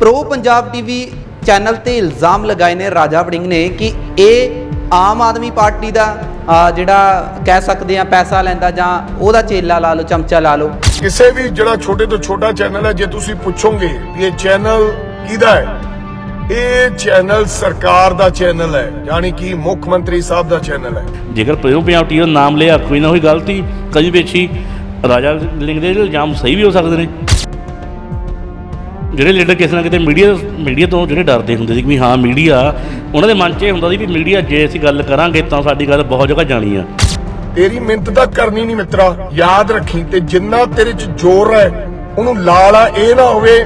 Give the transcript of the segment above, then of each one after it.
Pro Punjab TV channel ਤੇ ਇਲਜ਼ਾਮ ਲਗਾਏ ਨੇ ਰਾਜਾ ਵੜਿੰਗ ਨੇ ਕਿ ਇਹ ਆਮ ਆਦਮੀ ਪਾਰਟੀ ਦਾ ਜਿਹੜਾ ਕਹਿ ਸਕਦੇ ਆ ਪੈਸਾ ਲੈਂਦਾ ਜਾਂ ਉਹਦਾ ਚੇਲਾ ਲਾ ਲਓ ਚਮਚਾ ਲਾ ਲਓ। ਕਿਸੇ ਵੀ ਜਿਹੜਾ ਛੋਟੇ ਤੋਂ ਛੋਟਾ ਚੈਨਲ ਹੈ ਜੇ ਤੁਸੀਂ ਪੁੱਛੋਗੇ ਵੀ ਇਹ ਚੈਨਲ ਕਿਹਦਾ ਹੈ ਇਹ ਚੈਨਲ ਸਰਕਾਰ ਦਾ ਚੈਨਲ ਹੈ ਯਾਨੀ ਕਿ ਮੁੱਖ ਮੰਤਰੀ ਸਾਹਿਬ ਦਾ ਚੈਨਲ ਹੈ। ਜੇਕਰ ਪ੍ਰਯੋਗ ਪੰਜਾਬ ਟੀ ਦਾ ਨਾਮ ਲਿਆ ਕੋਈ ਨਾ ਕੋਈ ਗਲਤੀ ਕਈ ਵੇਚੀ ਰਾਜਾ ਲਿੰਗ ਦੇ ਇਲਜ਼ਾਮ ਸਹੀ ਵੀ ਹੋ ਸਕਦੇ ਨੇ। ਜਿਹੜੇ ਲੀਡਰ ਕਿਸੇ ਨਾ ਕਿਤੇ ਮੀਡੀਆ ਮੀਡੀਆ ਤੋਂ ਜਿਹੜੇ ਡਰਦੇ ਹੁੰਦੇ ਸੀ ਕਿ ਵੀ ਹਾਂ ਮੀਡੀਆ ਉਹਨਾਂ ਦੇ ਮਨ 'ਚ ਇਹ ਹੁੰਦਾ ਸੀ ਵੀ ਮੀਡੀਆ ਜੇ ਅਸੀਂ ਗੱਲ ਕਰਾਂਗੇ ਤਾਂ ਸਾਡੀ ਗੱਲ ਬਹੁਤ ਜਗ੍ਹਾ ਜਾਣੀ ਆ। ਤੇਰੀ ਮਿਹਨਤ ਤਾਂ ਕਰਨੀ ਨਹੀਂ ਮਿੱਤਰਾ ਯਾਦ ਰੱਖੀ ਤੇ ਜਿੰਨਾ ਤੇਰੇ 'ਚ ਜ਼ੋਰ ਹੈ ਉਹਨੂੰ ਲਾਲਾ ਇਹ ਨਾ ਹੋਵੇ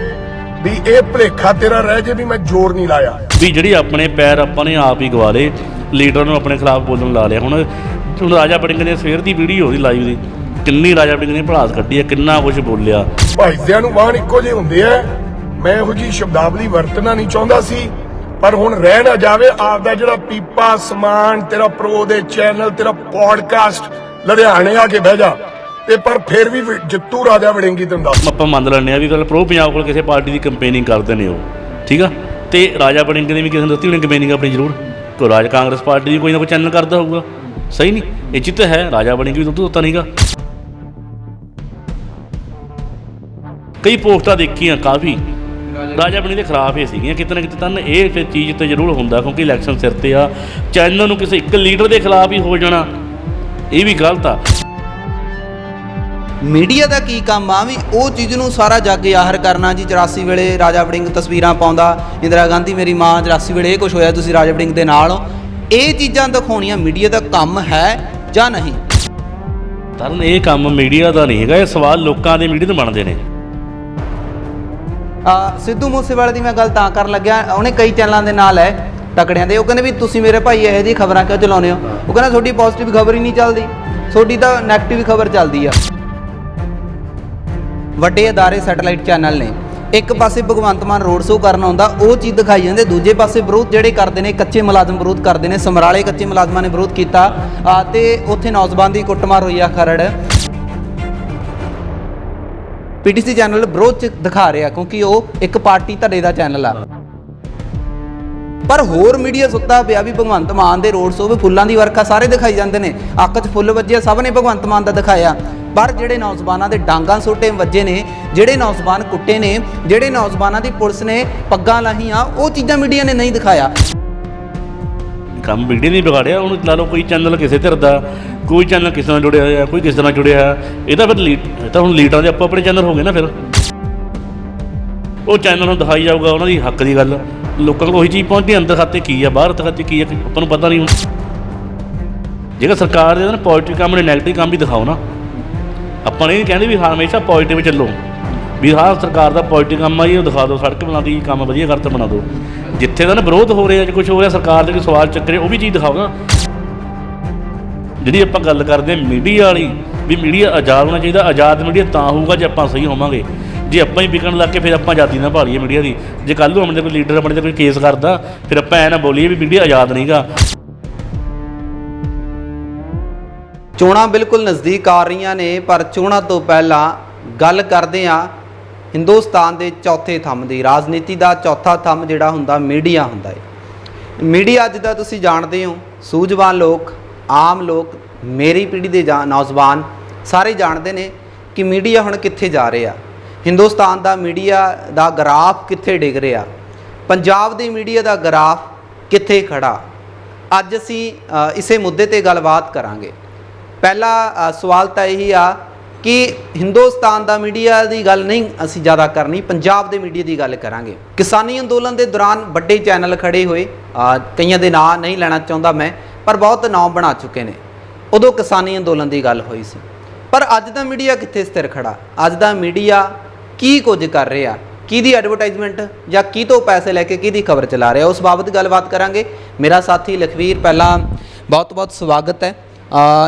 ਵੀ ਇਹ ਭਲੇਖਾ ਤੇਰਾ ਰਹਿ ਜੇ ਵੀ ਮੈਂ ਜ਼ੋਰ ਨਹੀਂ ਲਾਇਆ। ਵੀ ਜਿਹੜੀ ਆਪਣੇ ਪੈਰ ਆਪਾਂ ਨੇ ਆਪ ਹੀ ਗਵਾ ਲਏ ਲੀਡਰ ਨੂੰ ਆਪਣੇ ਖਿਲਾਫ ਬੋਲਣ ਲਾ ਲਿਆ। ਹੁਣ ਹੁਣ ਰਾਜਾ ਬੜਿੰਗ ਨੇ ਸਵੇਰ ਦੀ ਵੀਡੀਓ ਉਹਦੀ ਲਾਈਵ ਦੀ ਕਿੰਨੀ ਰਾਜਾ ਬੜਿੰਗ ਨੇ ਭੜਾਸ ਕੱਢੀ ਆ ਕਿੰਨਾ ਕੁਝ ਬੋਲਿਆ। ਭਾਈਦਿਆਂ ਨੂੰ ਮਾਣ ਇੱਕੋ ਜਿਹੇ ਹੁੰਦੇ ਆ। ਮੈਂ ਇਹੋ ਜੀ ਸ਼ਬਦਾਵਲੀ ਵਰਤਣਾ ਨਹੀਂ ਚਾਹੁੰਦਾ ਸੀ, ਪਰ ਹੁਣ ਰਹਿ ਨਾ ਜਾਵੇ ਆਪਦਾ ਜਿਹੜਾ ਪੀਪਾ ਸਮਾਨ, ਤੇਰਾ ਪ੍ਰੋ ਦੇ ਚੈਨਲ, ਤੇਰਾ ਪੋਡਕਾਸਟ ਲੁਧਿਆਣੇ ਆ ਕੇ ਬਹਿ ਜਾ, ਤੇ ਪਰ ਫਿਰ ਵੀ ਜਿੱਤੂ ਰਾਜਾ ਵੜਿੰਗੀ ਤੈਨੂੰ ਦੱਸ। ਆਪਾਂ ਮੰਨ ਲੈਂਦੇ ਆ ਵੀ ਗੱਲ ਪ੍ਰੋ ਪੰਜਾਬ ਕੋਲ ਕਿਸੇ ਪਾਰਟੀ ਦੀ ਕੰਪੇਨਿੰਗ ਕਰਦੇ ਨੇ ਉਹ, ਠੀਕ ਆ? ਤੇ ਰਾਜਾ ਬੜਿੰਗ ਨੇ ਵੀ ਕਿਸੇ ਨੂੰ ਦਿੱਤੀ ਹੋਣੀ ਕੰਪੇਨਿੰਗ ਆਪਣੀ ਜ਼ਰੂਰ। ਕੋਈ ਰਾਜ ਕਾਂਗਰਸ ਪਾਰਟੀ ਦੀ ਕੋਈ ਨਾ ਕੋਈ ਚੈਨਲ ਕਰਦਾ ਹੋਊਗਾ। ਸਹੀ ਨਹੀਂ, ਇਹ ਚਿੱਤ ਹੈ, ਰਾਜਾ ਬੜਿੰਗ ਵੀ ਦੁੱਧ ਦਿੱਤਾ ਨਹੀਂਗਾ ਕਈ ਪੋਸਟਾਂ ਦੇਖੀਆਂ ਕਾਫੀ ਰਾਜਾ ਬਣੀ ਦੇ ਖਿਲਾਫ ਹੀ ਸੀਗੀਆਂ। ਕਿਤੇ ਨਾ ਕਿਤੇ ਤਾਂ ਇਹ ਫਿਰ ਚੀਜ਼ ਤੇ ਜ਼ਰੂਰ ਹੁੰਦਾ ਕਿਉਂਕਿ ਇਲੈਕਸ਼ਨ ਸਿਰ ਤੇ ਆ। ਚੈਨਲ ਨੂੰ ਕਿਸੇ ਇੱਕ ਲੀਡਰ ਦੇ ਖਿਲਾਫ ਹੀ ਹੋ ਜਾਣਾ ਇਹ ਵੀ ਗਲਤ ਆ। ਮੀਡੀਆ ਦਾ ਕੀ ਕੰਮ ਆ? ਵੀ ਉਹ ਚੀਜ਼ ਨੂੰ ਸਾਰਾ ਜੱਗ ਜ਼ਾਹਰ ਕਰਨਾ ਜੀ। 84 ਵੇਲੇ ਰਾਜਾ ਵੜਿੰਗ ਤਸਵੀਰਾਂ ਪਾਉਂਦਾ ਇੰਦਰਾ ਗਾਂਧੀ ਮੇਰੀ ਮਾਂ 84 ਵੇਲੇ ਇਹ ਕੁਝ ਹੋਇਆ ਤੁਸੀਂ ਰਾਜਾ ਵੜਿੰਗ ਦੇ ਨਾਲ ਹੋ। ਇਹ ਚੀਜ਼ਾਂ ਦਿਖਾਉਣੀਆਂ ਮੀਡੀਆ ਦਾ ਕੰਮ ਹੈ ਜਾਂ ਨਹੀਂ? ਤਰਨ ਇਹ ਕੰਮ ਮੀਡੀਆ ਦਾ ਨਹੀਂ ਹੈਗਾ ਇਹ ਸਵਾਲ ਲੋਕਾਂ ਦੇ ਮੀਡੀਆ ਤੋਂ ਬਣਦੇ ਨੇ। ਸਿੱਧੂ ਮੂਸੇਵਾਲੇ ਦੀ ਮੈਂ ਗੱਲ ਤਾਂ ਕਰਨ ਲੱਗਿਆ ਉਹਨੇ ਕਈ ਚੈਨਲਾਂ ਦੇ ਨਾਲ ਹੈ ਤਕੜਿਆਂ ਦੇ। ਉਹ ਕਹਿੰਦੇ ਵੀ ਤੁਸੀਂ ਮੇਰੇ ਭਾਈ ਇਹੋ ਜਿਹੀ ਖਬਰਾਂ ਕਿਉਂ ਚਲਾਉਂਦੇ ਹੋ? ਉਹ ਕਹਿੰਦਾ ਤੁਹਾਡੀ ਪੋਜ਼ਿਟਿਵ ਖਬਰ ਹੀ ਨਹੀਂ ਚੱਲਦੀ। ਤੁਹਾਡੀ ਤਾਂ 네ਗੇਟਿਵ ਖਬਰ ਚੱਲਦੀ ਆ। ਵੱਡੇ ਅਦਾਰੇ ਸੈਟੇਲਾਈਟ ਚੈਨਲ ਨੇ। ਇੱਕ ਪਾਸੇ ਭਗਵੰਤ ਮਾਨ ਰੋਡ ਸ਼ੋਅ ਕਰਨ ਆਉਂਦਾ ਉਹ ਚੀਜ਼ ਦਿਖਾਈ ਜਾਂਦੇ ਦੂਜੇ ਪਾਸੇ ਵਿਰੋਧ ਜਿਹੜੇ ਕਰਦੇ ਨੇ ਕੱਚੇ ਮੁਲਾਜ਼ਮ ਵਿਰੋਧ ਕਰਦੇ ਨੇ ਸਮਰਾਲੇ ਕੱਚੇ ਮੁਲਾਜ਼ਮਾਂ ਨੇ ਵਿਰੋਧ ਕੀਤਾ। ਆ, ਤੇ ਉੱਥੇ ਨੌਜਵਾਨ ਦੀ ਕੁੱਟਮਾਰ ਹੋਈ ਆ ਖਰੜ। ਪੀਟੀਸੀ ਚੈਨਲ ਵਿਰੋਧ ਚ ਦਿਖਾ ਰਿਹਾ, ਕਿਉਂਕਿ ਉਹ ਇੱਕ ਪਾਰਟੀ ਧੜੇ ਦਾ ਚੈਨਲ ਆ। ਪਰ ਹੋਰ ਮੀਡੀਆ ਸੁੱਤਾ ਪਿਆ ਵੀ ਭਗਵੰਤ ਮਾਨ ਦੇ ਰੋਡ ਸ਼ੋਅ ਫੁੱਲਾਂ ਦੀ ਵਰਖਾ ਸਾਰੇ ਦਿਖਾਈ ਜਾਂਦੇ ਨੇ। ਅੱਖ 'ਚ ਫੁੱਲ ਵੱਜਿਆ ਸਭ ਨੇ ਭਗਵੰਤ ਮਾਨ ਦਾ ਦਿਖਾਇਆ। ਪਰ ਜਿਹੜੇ ਨੌਜਵਾਨਾਂ ਦੇ ਡਾਂਗਾਂ ਸੋਟੇ ਵੱਜੇ ਨੇ, ਜਿਹੜੇ ਨੌਜਵਾਨ ਕੁੱਟੇ ਨੇ, ਜਿਹੜੇ ਨੌਜਵਾਨਾਂ ਦੀ ਪੁਲਿਸ ਨੇ ਪੱਗਾਂ ਲਾਹੀਆਂ, ਉਹ ਚੀਜ਼ਾਂ ਮੀਡੀਆ ਨੇ ਨਹੀਂ ਦਿਖਾਇਆ। ਕੰਮ ਮੀਡੀਆ ਨਹੀਂ ਵਿਗਾੜਿਆ, ਉਹਨੂੰ ਲਾ ਲਓ ਕੋਈ ਚੈਨਲ ਕਿਸੇ ਧਿਰ ਦਾ ਕੋਈ ਚੈਨਲ ਕਿਸੇ ਨਾਲ ਜੁੜਿਆ ਹੋਇਆ ਕੋਈ ਕਿਸੇ ਨਾਲ ਜੁੜਿਆ ਹੋਇਆ ਇਹ ਤਾਂ ਫਿਰ ਲੀਡ ਇਹ ਤਾਂ ਹੁਣ ਲੀਡਰਾਂ ਦੇ ਆਪੋ ਆਪਣੇ ਚੈਨਲ ਹੋ ਗਏ ਨਾ ਫਿਰ। ਉਹ ਚੈਨਲ ਨੂੰ ਦਿਖਾਈ ਜਾਊਗਾ ਉਹਨਾਂ ਦੀ ਹੱਕ ਦੀ ਗੱਲ, ਲੋਕਾਂ ਕੋਲ ਉਹੀ ਚੀਜ਼ ਪਹੁੰਚਦੀ, ਅੰਦਰ ਖਾਤੇ ਕੀ ਆ, ਬਾਹਰ ਖਾਤੇ ਕੀ ਆ, ਆਪਾਂ ਨੂੰ ਪਤਾ ਨਹੀਂ ਹੁਣ। ਜੇਕਰ ਸਰਕਾਰ ਦੇ ਨਾ ਪੋਜ਼ਿਟਿਵ ਕੰਮ ਨੇ ਨੈਗੇਟਿਵ ਕੰਮ ਵੀ ਦਿਖਾਓ ਨਾ। ਆਪਾਂ ਨੇ ਇਹ ਕਹਿੰਦੇ ਵੀ ਹਾਂ ਹਮੇਸ਼ਾ ਪੋਜ਼ਿਟਿਵ ਚੱਲੋ। ਵੀ ਹਾਂ ਸਰਕਾਰ ਦਾ ਪੋਜ਼ਿਟਿਵ ਕੰਮ ਆ ਜੀ, ਉਹ ਦਿਖਾ ਦਿਓ, ਸੜਕ ਬਣਾ ਦੀ ਕੰਮ ਵਧੀਆ ਕਰਤਾ, ਬਣਾ ਦਿਓ। ਜਿੱਥੇ ਦਾ ਨਾ ਵਿਰੋਧ ਹੋ ਰਿਹਾ ਜਾਂ ਕੁਝ ਹੋ ਰਿਹਾ, ਸਰਕਾਰ ਦੇ ਕੋਈ ਸਵਾਲ ਚੱਕਰੇ, ਉਹ ਵੀ ਚੀਜ਼ ਦਿਖਾਓ ਨਾ ਜਿਹੜੀ ਆਪਾਂ ਗੱਲ ਕਰਦੇ ਮੀਡੀਆ ਵਾਲੀ, ਵੀ ਮੀਡੀਆ ਆਜ਼ਾਦ ਹੋਣਾ ਚਾਹੀਦਾ, ਆਜ਼ਾਦ ਮੀਡੀਆ ਤਾਂ ਹੋਊਗਾ ਜੇ ਆਪਾਂ ਸਹੀ ਹੋਵਾਂਗੇ। ਜੇ ਆਪਾਂ ਹੀ ਵਿਕਣ ਲੱਗ ਕੇ ਫਿਰ ਆਪਾਂ ਆਜ਼ਾਦੀ ਨਾ ਭਾਲੀਏ ਮੀਡੀਆ ਦੀ। ਜੇ ਕੱਲ ਨੂੰ ਆਪਣੇ ਕੋਈ ਲੀਡਰ, ਆਪਣੇ ਤੇ ਕੋਈ ਕੇਸ ਕਰਦਾ, ਫਿਰ ਆਪਾਂ ਐ ਨਾ ਬੋਲੀਏ ਵੀ ਮੀਡੀਆ ਆਜ਼ਾਦ ਨਹੀਂਗਾ। ਚੋਣਾਂ ਬਿਲਕੁਲ ਨਜ਼ਦੀਕ ਆ ਰਹੀਆਂ ਨੇ, ਪਰ ਚੋਣਾਂ ਤੋਂ ਪਹਿਲਾਂ ਗੱਲ ਕਰਦੇ ਆ ਹਿੰਦੁਸਤਾਨ ਦੇ ਚੌਥੇ ਥੰਮ ਦੀ, ਰਾਜਨੀਤੀ ਦਾ ਚੌਥਾ ਥੰਮ ਜਿਹੜਾ ਹੁੰਦਾ, ਮੀਡੀਆ ਹੁੰਦਾ ਹੈ ਮੀਡੀਆ ਅੱਜ ਦਾ ਤੁਸੀਂ ਜਾਣਦੇ ਹੋ, ਸੂਝਵਾਨ ਲੋਕ, ਆਮ ਲੋਕ, ਮੇਰੀ ਪੀੜ੍ਹੀ ਦੇ ਜਾਂ, ਨੌਜਵਾਨ ਸਾਰੇ ਜਾਣਦੇ ਨੇ ਕਿ ਮੀਡੀਆ ਹੁਣ ਕਿੱਥੇ ਜਾ ਰਿਹਾ। ਹਿੰਦੁਸਤਾਨ ਦਾ ਮੀਡੀਆ ਦਾ ਗ੍ਰਾਫ ਕਿੱਥੇ ਡਿੱਗ ਰਿਹਾ? ਪੰਜਾਬ ਦੇ ਮੀਡੀਆ ਦਾ ਗ੍ਰਾਫ ਕਿੱਥੇ ਖੜਾ ਅੱਜ ਅਸੀਂ ਇਸੇ ਮੁੱਦੇ ਤੇ ਗੱਲਬਾਤ ਕਰਾਂਗੇ। ਪਹਿਲਾ ਸਵਾਲ ਤਾਂ ਇਹੀ ਆ ਕਿ ਹਿੰਦੁਸਤਾਨ ਦਾ ਮੀਡੀਆ ਦੀ ਗੱਲ ਨਹੀਂ ਅਸੀਂ ਜ਼ਿਆਦਾ ਕਰਨੀ, ਪੰਜਾਬ ਦੇ ਮੀਡੀਆ ਦੀ ਗੱਲ ਕਰਾਂਗੇ। ਕਿਸਾਨੀ ਅੰਦੋਲਨ ਦੇ ਦੌਰਾਨ ਵੱਡੇ ਚੈਨਲ ਖੜੇ ਹੋਏ ਕਈਆਂ ਦੇ ਨਾਂ ਨਹੀਂ ਲੈਣਾ ਚਾਹੁੰਦਾ ਮੈਂ, ਪਰ ਬਹੁਤ ਨਾਮ ਬਣਾ ਚੁੱਕੇ ਨੇ। ਉਦੋਂ ਕਿਸਾਨੀ ਅੰਦੋਲਨ ਦੀ ਗੱਲ ਹੋਈ ਸੀ। ਪਰ ਅੱਜ ਦਾ ਮੀਡੀਆ ਕਿੱਥੇ ਸਥਿਰ ਖੜਾ? ਅੱਜ ਦਾ ਮੀਡੀਆ ਕੀ ਕੁਝ ਕਰ ਰਿਹਾ? ਕਿਹਦੀ ਐਡਵਰਟਾਈਜ਼ਮੈਂਟ ਜਾਂ ਕੀ ਤੋਂ ਪੈਸੇ ਲੈ ਕੇ ਕਿਹਦੀ ਖਬਰ ਚਲਾ ਰਿਹਾ? ਉਸ ਬਾਬਤ ਗੱਲਬਾਤ ਕਰਾਂਗੇ। ਮੇਰਾ ਸਾਥੀ ਲਖਵੀਰ, ਪਹਿਲਾਂ ਬਹੁਤ-ਬਹੁਤ ਸਵਾਗਤ ਹੈ।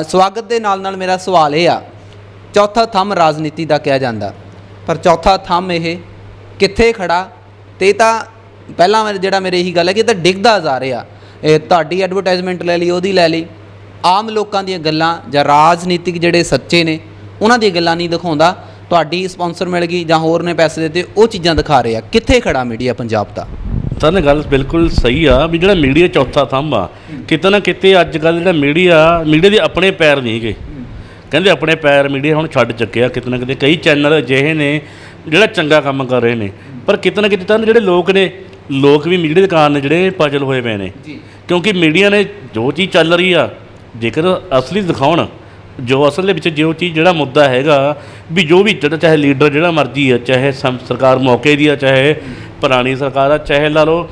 ਸਵਾਗਤ ਦੇ ਨਾਲ ਨਾਲ ਮੇਰਾ ਸਵਾਲ ਇਹ ਆ ਚੌਥਾ ਥੰਮ ਰਾਜਨੀਤੀ ਦਾ ਕਿਹਾ ਜਾਂਦਾ। ਪਰ ਚੌਥਾ ਥੰਮ ਇਹ ਕਿੱਥੇ ਖੜਾ, ਤੇ ਇਹ ਤਾਂ ਪਹਿਲਾਂ ਮੇਰੇ ਜਿਹੜਾ ਮੇਰੇ ਇਹੀ ਗੱਲ ਹੈ ਕਿ ਇਹ ਤਾਂ ਡਿੱਗਦਾ ਜਾ ਰਿਹਾ। ਇਹ ਤੁਹਾਡੀ ਐਡਵਰਟਾਈਜ਼ਮੈਂਟ ਲੈ ਲਈ, ਉਹਦੀ ਲੈ ਲਈ। ਆਮ ਲੋਕਾਂ ਦੀਆਂ ਗੱਲਾਂ ਜਾਂ ਰਾਜਨੀਤਿਕ ਜਿਹੜੇ ਸੱਚੇ ਨੇ, ਉਹਨਾਂ ਦੀਆਂ ਗੱਲਾਂ ਨਹੀਂ ਦਿਖਾਉਂਦਾ। ਤੁਹਾਡੀ ਸਪਾਂਸਰ ਮਿਲ ਗਈ ਜਾਂ ਹੋਰ ਨੇ ਪੈਸੇ ਦਿੱਤੇ, ਉਹ ਚੀਜ਼ਾਂ ਦਿਖਾ ਰਹੇ। ਆ ਕਿੱਥੇ ਖੜਾ ਮੀਡੀਆ ਪੰਜਾਬ ਦਾ? ਸਰ, ਇਹ ਗੱਲ ਬਿਲਕੁਲ ਸਹੀ ਆ ਵੀ ਜਿਹੜਾ ਮੀਡੀਆ ਚੌਥਾ ਥੰਮ ਆ, ਕਿਤੇ ਨਾ ਕਿਤੇ ਅੱਜ ਕੱਲ ਜਿਹੜਾ ਮੀਡੀਆ ਮੀਡੀਆ ਦੇ ਆਪਣੇ ਪੈਰ ਨਹੀਂ ਹੈਗੇ। ਕਹਿੰਦੇ ਆਪਣੇ ਪੈਰ ਮੀਡੀਆ ਹੁਣ ਛੱਡ ਚੁੱਕਿਆ ਕਿਤੇ ਨਾ ਕਿਤੇ। ਕਈ ਚੈਨਲ ਅਜਿਹੇ ਨੇ ਜਿਹੜਾ ਚੰਗਾ ਕੰਮ ਕਰ ਰਹੇ ਨੇ। ਪਰ ਕਿਤੇ ਨਾ ਕਿਤੇ ਤਾਂ ਜਿਹੜੇ ਲੋਕ ਨੇ ਲੋਕ ਵੀ ਮੀਡੀਆ ਦੇ ਕਾਰਨ ਜਿਹੜੇ ਪਜਲ ਹੋਏ ਪਏ ਨੇ। ਕਿਉਂਕਿ ਮੀਡੀਆ ਨੇ ਜੋ ਚੀਜ਼ ਚੱਲ ਰਹੀ ਆ ਜੇਕਰ ਅਸਲੀ ਦਿਖਾਉਣ ਜੋ ਅਸਲ ਦੇ ਵਿੱਚ ਜੋ ਚੀਜ਼ ਜਿਹੜਾ ਮੁੱਦਾ ਹੈਗਾ ਵੀ ਜੋ ਵੀ ਜਿਹੜਾ ਚਾਹੇ ਲੀਡਰ ਜਿਹੜਾ ਮਰਜ਼ੀ ਆ ਚਾਹੇ ਸਰਕਾਰ ਮੌਕੇ ਦੀ ਆ ਚਾਹੇ ਪੁਰਾਣੀ ਸਰਕਾਰ ਆ ਚਾਹੇ ਲਾ ਲਓ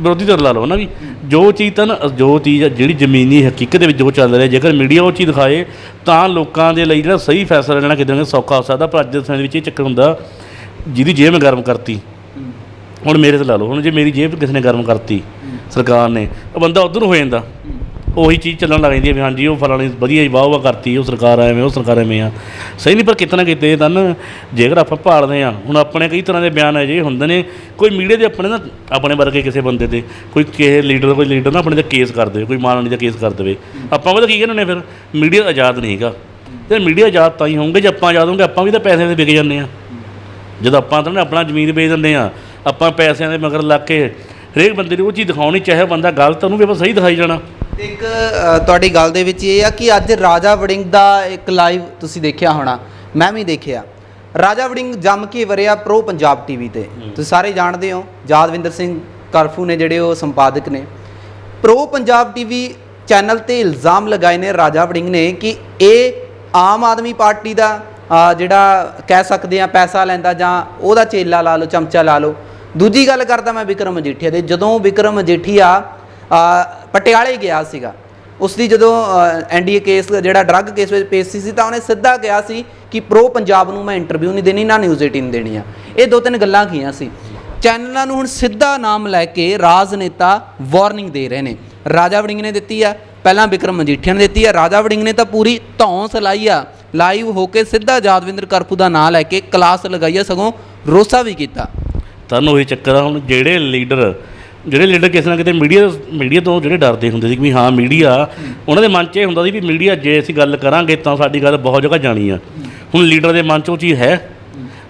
ਵਿਰੋਧੀ ਧਿਰ ਲਾ ਲਓ ਨਾ ਵੀ ਜੋ ਚੀਜ਼ ਤਾਂ ਨਾ ਜੋ ਚੀਜ਼ ਆ, ਜਿਹੜੀ ਜ਼ਮੀਨੀ ਹਕੀਕਤ ਦੇ ਵਿੱਚ ਜੋ ਚੱਲ ਰਿਹਾ ਜੇਕਰ ਮੀਡੀਆ ਉਹ ਚੀਜ਼ ਦਿਖਾਏ ਤਾਂ ਲੋਕਾਂ ਦੇ ਲਈ ਜਿਹੜਾ ਸਹੀ ਫੈਸਲਾ ਲੈਣਾ ਕਿਤੇ ਨਾ ਕਿਤੇ ਸੌਖਾ ਹੋ ਸਕਦਾ ਪਰ ਅੱਜ ਦੇ ਸਮੇਂ ਦੇ ਵਿੱਚ ਇਹ ਚੱਕਰ ਹੁੰਦਾ ਜਿਹਦੀ ਜੇਬ ਮੈਂ ਗਰਮ ਕਰਤੀ। ਹੁਣ ਮੇਰੇ ਤੇ ਲਾ ਲਓ ਹੁਣ ਜੇ ਮੇਰੀ ਜੇਬ ਕਿਸੇ ਨੇ ਗਰਮ ਕਰਤੀ ਸਰਕਾਰ ਨੇ ਉਹ ਬੰਦਾ ਉਧਰ ਹੋ ਜਾਂਦਾ। ਉਹੀ ਚੀਜ਼ ਚੱਲਣ ਲੱਗ ਜਾਂਦੀ ਹੈ ਵੀ ਹਾਂਜੀ, ਉਹ ਫਲਾਣੀ ਵਧੀਆ ਹੀ ਵਾਹ ਵਾਹ ਕਰਤੀ, ਉਹ ਸਰਕਾਰ ਐਵੇਂ, ਉਹ ਸਰਕਾਰ ਐਵੇਂ ਆ। ਸਹੀ ਨਹੀਂ, ਪਰ ਕਿਤੇ ਨਾ ਕਿਤੇ ਤਾਂ ਨਾ ਜੇਕਰ ਆਪਾਂ ਭਾਲਦੇ ਆ ਹੁਣ ਆਪਣੇ ਕਈ ਤਰ੍ਹਾਂ ਦੇ ਬਿਆਨ ਅਜੇ ਹੁੰਦੇ ਨੇ, ਕੋਈ ਮੀਡੀਆ ਦੇ ਆਪਣੇ ਨਾ, ਆਪਣੇ ਵਰਗੇ ਕਿਸੇ ਬੰਦੇ ਤੇ ਕੋਈ ਕਿਸੇ ਲੀਡਰ, ਕੋਈ ਲੀਡਰ ਨਾ ਆਪਣੇ ਤੇ ਕੇਸ ਕਰ ਦੇਵੇ ਕੋਈ ਮਾਨਣੀ ਦਾ ਕੇਸ ਕਰ ਦੇਵੇ। ਆਪਾਂ ਉਹਦਾ ਕੀ ਕਹਿੰਦੇ ਨੇ ਫਿਰ? ਮੀਡੀਆ ਆਜ਼ਾਦ ਨਹੀਂ ਹੈਗਾ। ਤੇ ਮੀਡੀਆ ਆਜ਼ਾਦ ਤਾਂ ਹੀ ਹੋਊਗੇ, ਜੇ ਆਪਾਂ ਆਜ਼ਾਦ ਹੋਊਗੇ, ਆਪਾਂ ਵੀ ਤਾਂ ਪੈਸੇ ਦੇ ਵਿਕ ਜਾਂਦੇ ਆ ਜਦੋਂ ਆਪਾਂ ਤਾਂ ਨਾ ਆਪਣਾ ਜ਼ਮੀਨ ਵੇਚ ਦਿੰਦੇ ਆ ਆਪਾਂ ਪੈਸਿਆਂ ਦੇ ਮਗਰ ਲੱਗ ਕੇ ਹਰੇਕ ਬੰਦੇ ਨੂੰ ਉਹ ਚੀਜ਼ ਦਿਖਾਉਣੀ, ਚਾਹੇ ਬੰਦਾ ਗਲਤ ਉਹਨੂੰ ਵੀ ਆਪਾਂ ਸਹੀ ਦਿਖਾਈ ਜਾਣਾ। ਤੇ ਇੱਕ ਅ, ਤੁਹਾਡੀ ਗੱਲ ਦੇ ਵਿੱਚ ਇਹ ਆ ਕਿ ਅੱਜ ਰਾਜਾ ਵੜਿੰਗ ਦਾ ਇੱਕ ਲਾਈਵ ਤੁਸੀਂ ਦੇਖਿਆ ਹੋਣਾ। ਮੈਂ ਵੀ ਦੇਖਿਆ। ਰਾਜਾ ਵੜਿੰਗ ਜੰਮ ਕੇ ਵਰਿਆ ਪ੍ਰੋ ਪੰਜਾਬ ਟੀਵੀ ਤੇ। ਤੁਸੀਂ ਸਾਰੇ ਜਾਣਦੇ ਹੋ ਯਾਦਵਿੰਦਰ ਸਿੰਘ ਕਰਫੂ ਨੇ ਜਿਹੜੇ ਉਹ ਸੰਪਾਦਕ ਨੇ। ਪ੍ਰੋ ਪੰਜਾਬ ਟੀਵੀ ਚੈਨਲ ਤੇ ਇਲਜ਼ਾਮ ਲਗਾਏ ਨੇ ਰਾਜਾ ਵੜਿੰਗ ਨੇ ਕਿ ਇਹ ਆਮ ਆਦਮੀ ਪਾਰਟੀ ਦਾ ਅ, ਜਿਹੜਾ ਕਹਿ ਸਕਦੇ ਆ ਪੈਸਾ ਲੈਂਦਾ ਜਾਂ ਉਹਦਾ ਚੇਲਾ ਲਾ ਲਓ ਚਮਚਾ ਲਾ ਲਓ। ਦੂਜੀ ਗੱਲ ਕਰਦਾ ਮੈਂ ਵਿਕਰਮ ਮਜੀਠੀਆ ਦੇ। ਜਦੋਂ ਵਿਕਰਮ ਮਜੀਠੀਆ ਪਟਿਆਲੇ ਗਿਆ ਸੀਗਾ। ਉਸ ਦੀ ਜਦੋਂ ਐਨਡੀਏ ਕੇਸ ਜਿਹੜਾ ਡਰੱਗ ਕੇਸ ਵਿੱਚ ਪੇਸ਼ ਸੀ ਤਾਂ ਉਹਨੇ ਸਿੱਧਾ ਕਿਹਾ ਸੀ ਕਿ ਪ੍ਰੋ ਪੰਜਾਬ ਨੂੰ ਮੈਂ ਇੰਟਰਵਿਊ ਨਹੀਂ ਦੇਣੀ, ਨਾ ਨਿਊਜ਼ 18 ਦੇਣੀ ਆ। ਇਹ ਦੋ ਤਿੰਨ ਗੱਲਾਂ ਕੀਆਂ ਸੀ। ਚੈਨਲਾਂ ਨੂੰ ਹੁਣ ਸਿੱਧਾ ਨਾਮ ਲੈ ਕੇ ਰਾਜਨੇਤਾ ਵਾਰਨਿੰਗ ਦੇ ਰਹੇ ਨੇ। ਰਾਜਾ ਵੜਿੰਗ ਨੇ ਦਿੱਤੀ ਆ, ਪਹਿਲਾਂ ਵਿਕਰਮ ਮਜੀਠੀਆ ਨੇ ਦਿੱਤੀ ਆ। ਰਾਜਾ ਵੜਿੰਗ ਨੇ ਤਾਂ ਪੂਰੀ ਧੌਂਸ ਲਾਈ ਆ, ਲਾਈਵ ਹੋ ਕੇ ਸਿੱਧਾ ਜਾਦਵਿੰਦਰ ਕਰਪੂ ਦਾ ਨਾਂ ਲੈ ਕੇ ਕਲਾਸ ਲਗਾਈ ਆ, ਸਗੋਂ ਰੋਸਾ ਵੀ ਕੀਤਾ। ਤੁਹਾਨੂੰ ਉਹੀ ਚੱਕਰ ਆ, ਹੁਣ ਜਿਹੜੇ ਲੀਡਰ ਜਿਹੜੇ ਲੀਡਰ ਕਿਸੇ ਨਾ ਕਿਤੇ ਮੀਡੀਆ ਮੀਡੀਆ ਤੋਂ ਜਿਹੜੇ ਡਰਦੇ ਹੁੰਦੇ ਸੀ ਕਿ ਵੀ ਹਾਂ ਮੀਡੀਆ ਉਹਨਾਂ ਦੇ ਮਨ 'ਚ ਇਹ ਹੁੰਦਾ ਸੀ ਵੀ ਮੀਡੀਆ ਜੇ ਅਸੀਂ ਗੱਲ ਕਰਾਂਗੇ ਤਾਂ ਸਾਡੀ ਗੱਲ ਬਹੁਤ ਜਗ੍ਹਾ ਜਾਣੀ ਆ। ਹੁਣ ਲੀਡਰ ਦੇ ਮਨ 'ਚ ਉਹ ਚੀਜ਼ ਹੈ।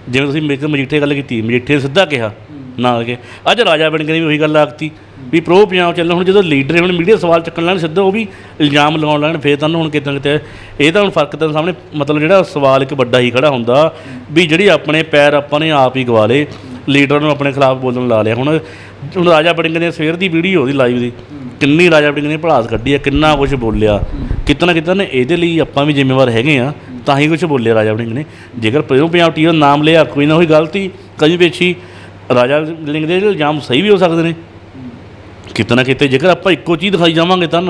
ਜਿਵੇਂ ਤੁਸੀਂ ਮੇਰੇ ਮਜੀਠੇ ਗੱਲ ਕੀਤੀ, ਮਜੀਠੇ ਨੇ ਸਿੱਧਾ ਕਿਹਾ, ਨਾ ਕਿ ਅੱਜ ਰਾਜਾ ਬਣ ਨੇ ਵੀ ਉਹੀ ਗੱਲ ਆਖਤੀ ਵੀ ਪ੍ਰੋ ਪੰਜਾਬ ਚੱਲਣ, ਹੁਣ ਜਦੋਂ ਲੀਡਰ ਹੁਣ ਮੀਡੀਆ ਸਵਾਲ ਚੱਕਣ ਲੈਣ ਸਿੱਧਾ ਉਹ ਵੀ ਇਲਜ਼ਾਮ ਲਗਾਉਣ ਲੈਣ, ਫੇਰ ਤੁਹਾਨੂੰ ਹੁਣ ਕਿਤੇ ਨਾ ਕਿਤੇ ਇਹ ਤਾਂ ਹੁਣ ਫ਼ਰਕ ਤਾਂ ਸਾਹਮਣੇ ਮਤਲਬ ਜਿਹੜਾ ਸਵਾਲ ਇੱਕ ਵੱਡਾ ਹੀ ਖੜਾ ਹੁੰਦਾ ਵੀ ਜਿਹੜੀ ਆਪਣੇ ਪੈਰ ਆਪਾਂ ਨੇ ਆਪ ਹੀ ਗਵਾ ਲਏ ਲੀਡਰ ਨੂੰ ਆਪਣੇ ਖਿਲਾਫ ਬੋਲਣ ਲਾ ਲਿਆ। ਹੁਣ ਹੁਣ ਰਾਜਾ ਬੜਿੰਗ ਨੇ ਸਵੇਰ ਦੀ ਵੀਡੀਓ ਉਹਦੀ ਲਾਈਵ ਦੀ ਕਿੰਨੀ ਰਾਜਾ ਬੜਿੰਗ ਨੇ ਭੜਾਸ ਕੱਢੀ ਹੈ, ਕਿੰਨਾ ਕੁਝ ਬੋਲਿਆ। ਕਿਤਨਾ ਕਿਤੇ ਨੇ ਇਹਦੇ ਲਈ ਆਪਾਂ ਵੀ ਜ਼ਿੰਮੇਵਾਰ ਹੈਗੇ ਆ, ਤਾਂ ਹੀ ਕੁਝ ਬੋਲਿਆ ਰਾਜਾ ਬੜਿੰਗ ਨੇ। ਜੇਕਰ ਪ੍ਰੋ ਪੰਜਾਬ ਟੀਮ ਦਾ ਨਾਮ ਲਿਆ, ਕੋਈ ਨਾ ਹੋਈ ਗਲਤੀ ਕਦੀ ਪੇਛੀ ਰਾਜਾ ਬੜਿੰਗ ਦੇ ਇਲਜ਼ਾਮ ਸਹੀ ਵੀ ਹੋ ਸਕਦੇ ਨੇ। ਕਿਤਨਾ ਕਿਤੇ ਜੇਕਰ ਆਪਾਂ ਇੱਕੋ ਚੀਜ਼ ਦਿਖਾਈ ਜਾਵਾਂਗੇ ਤਾਂ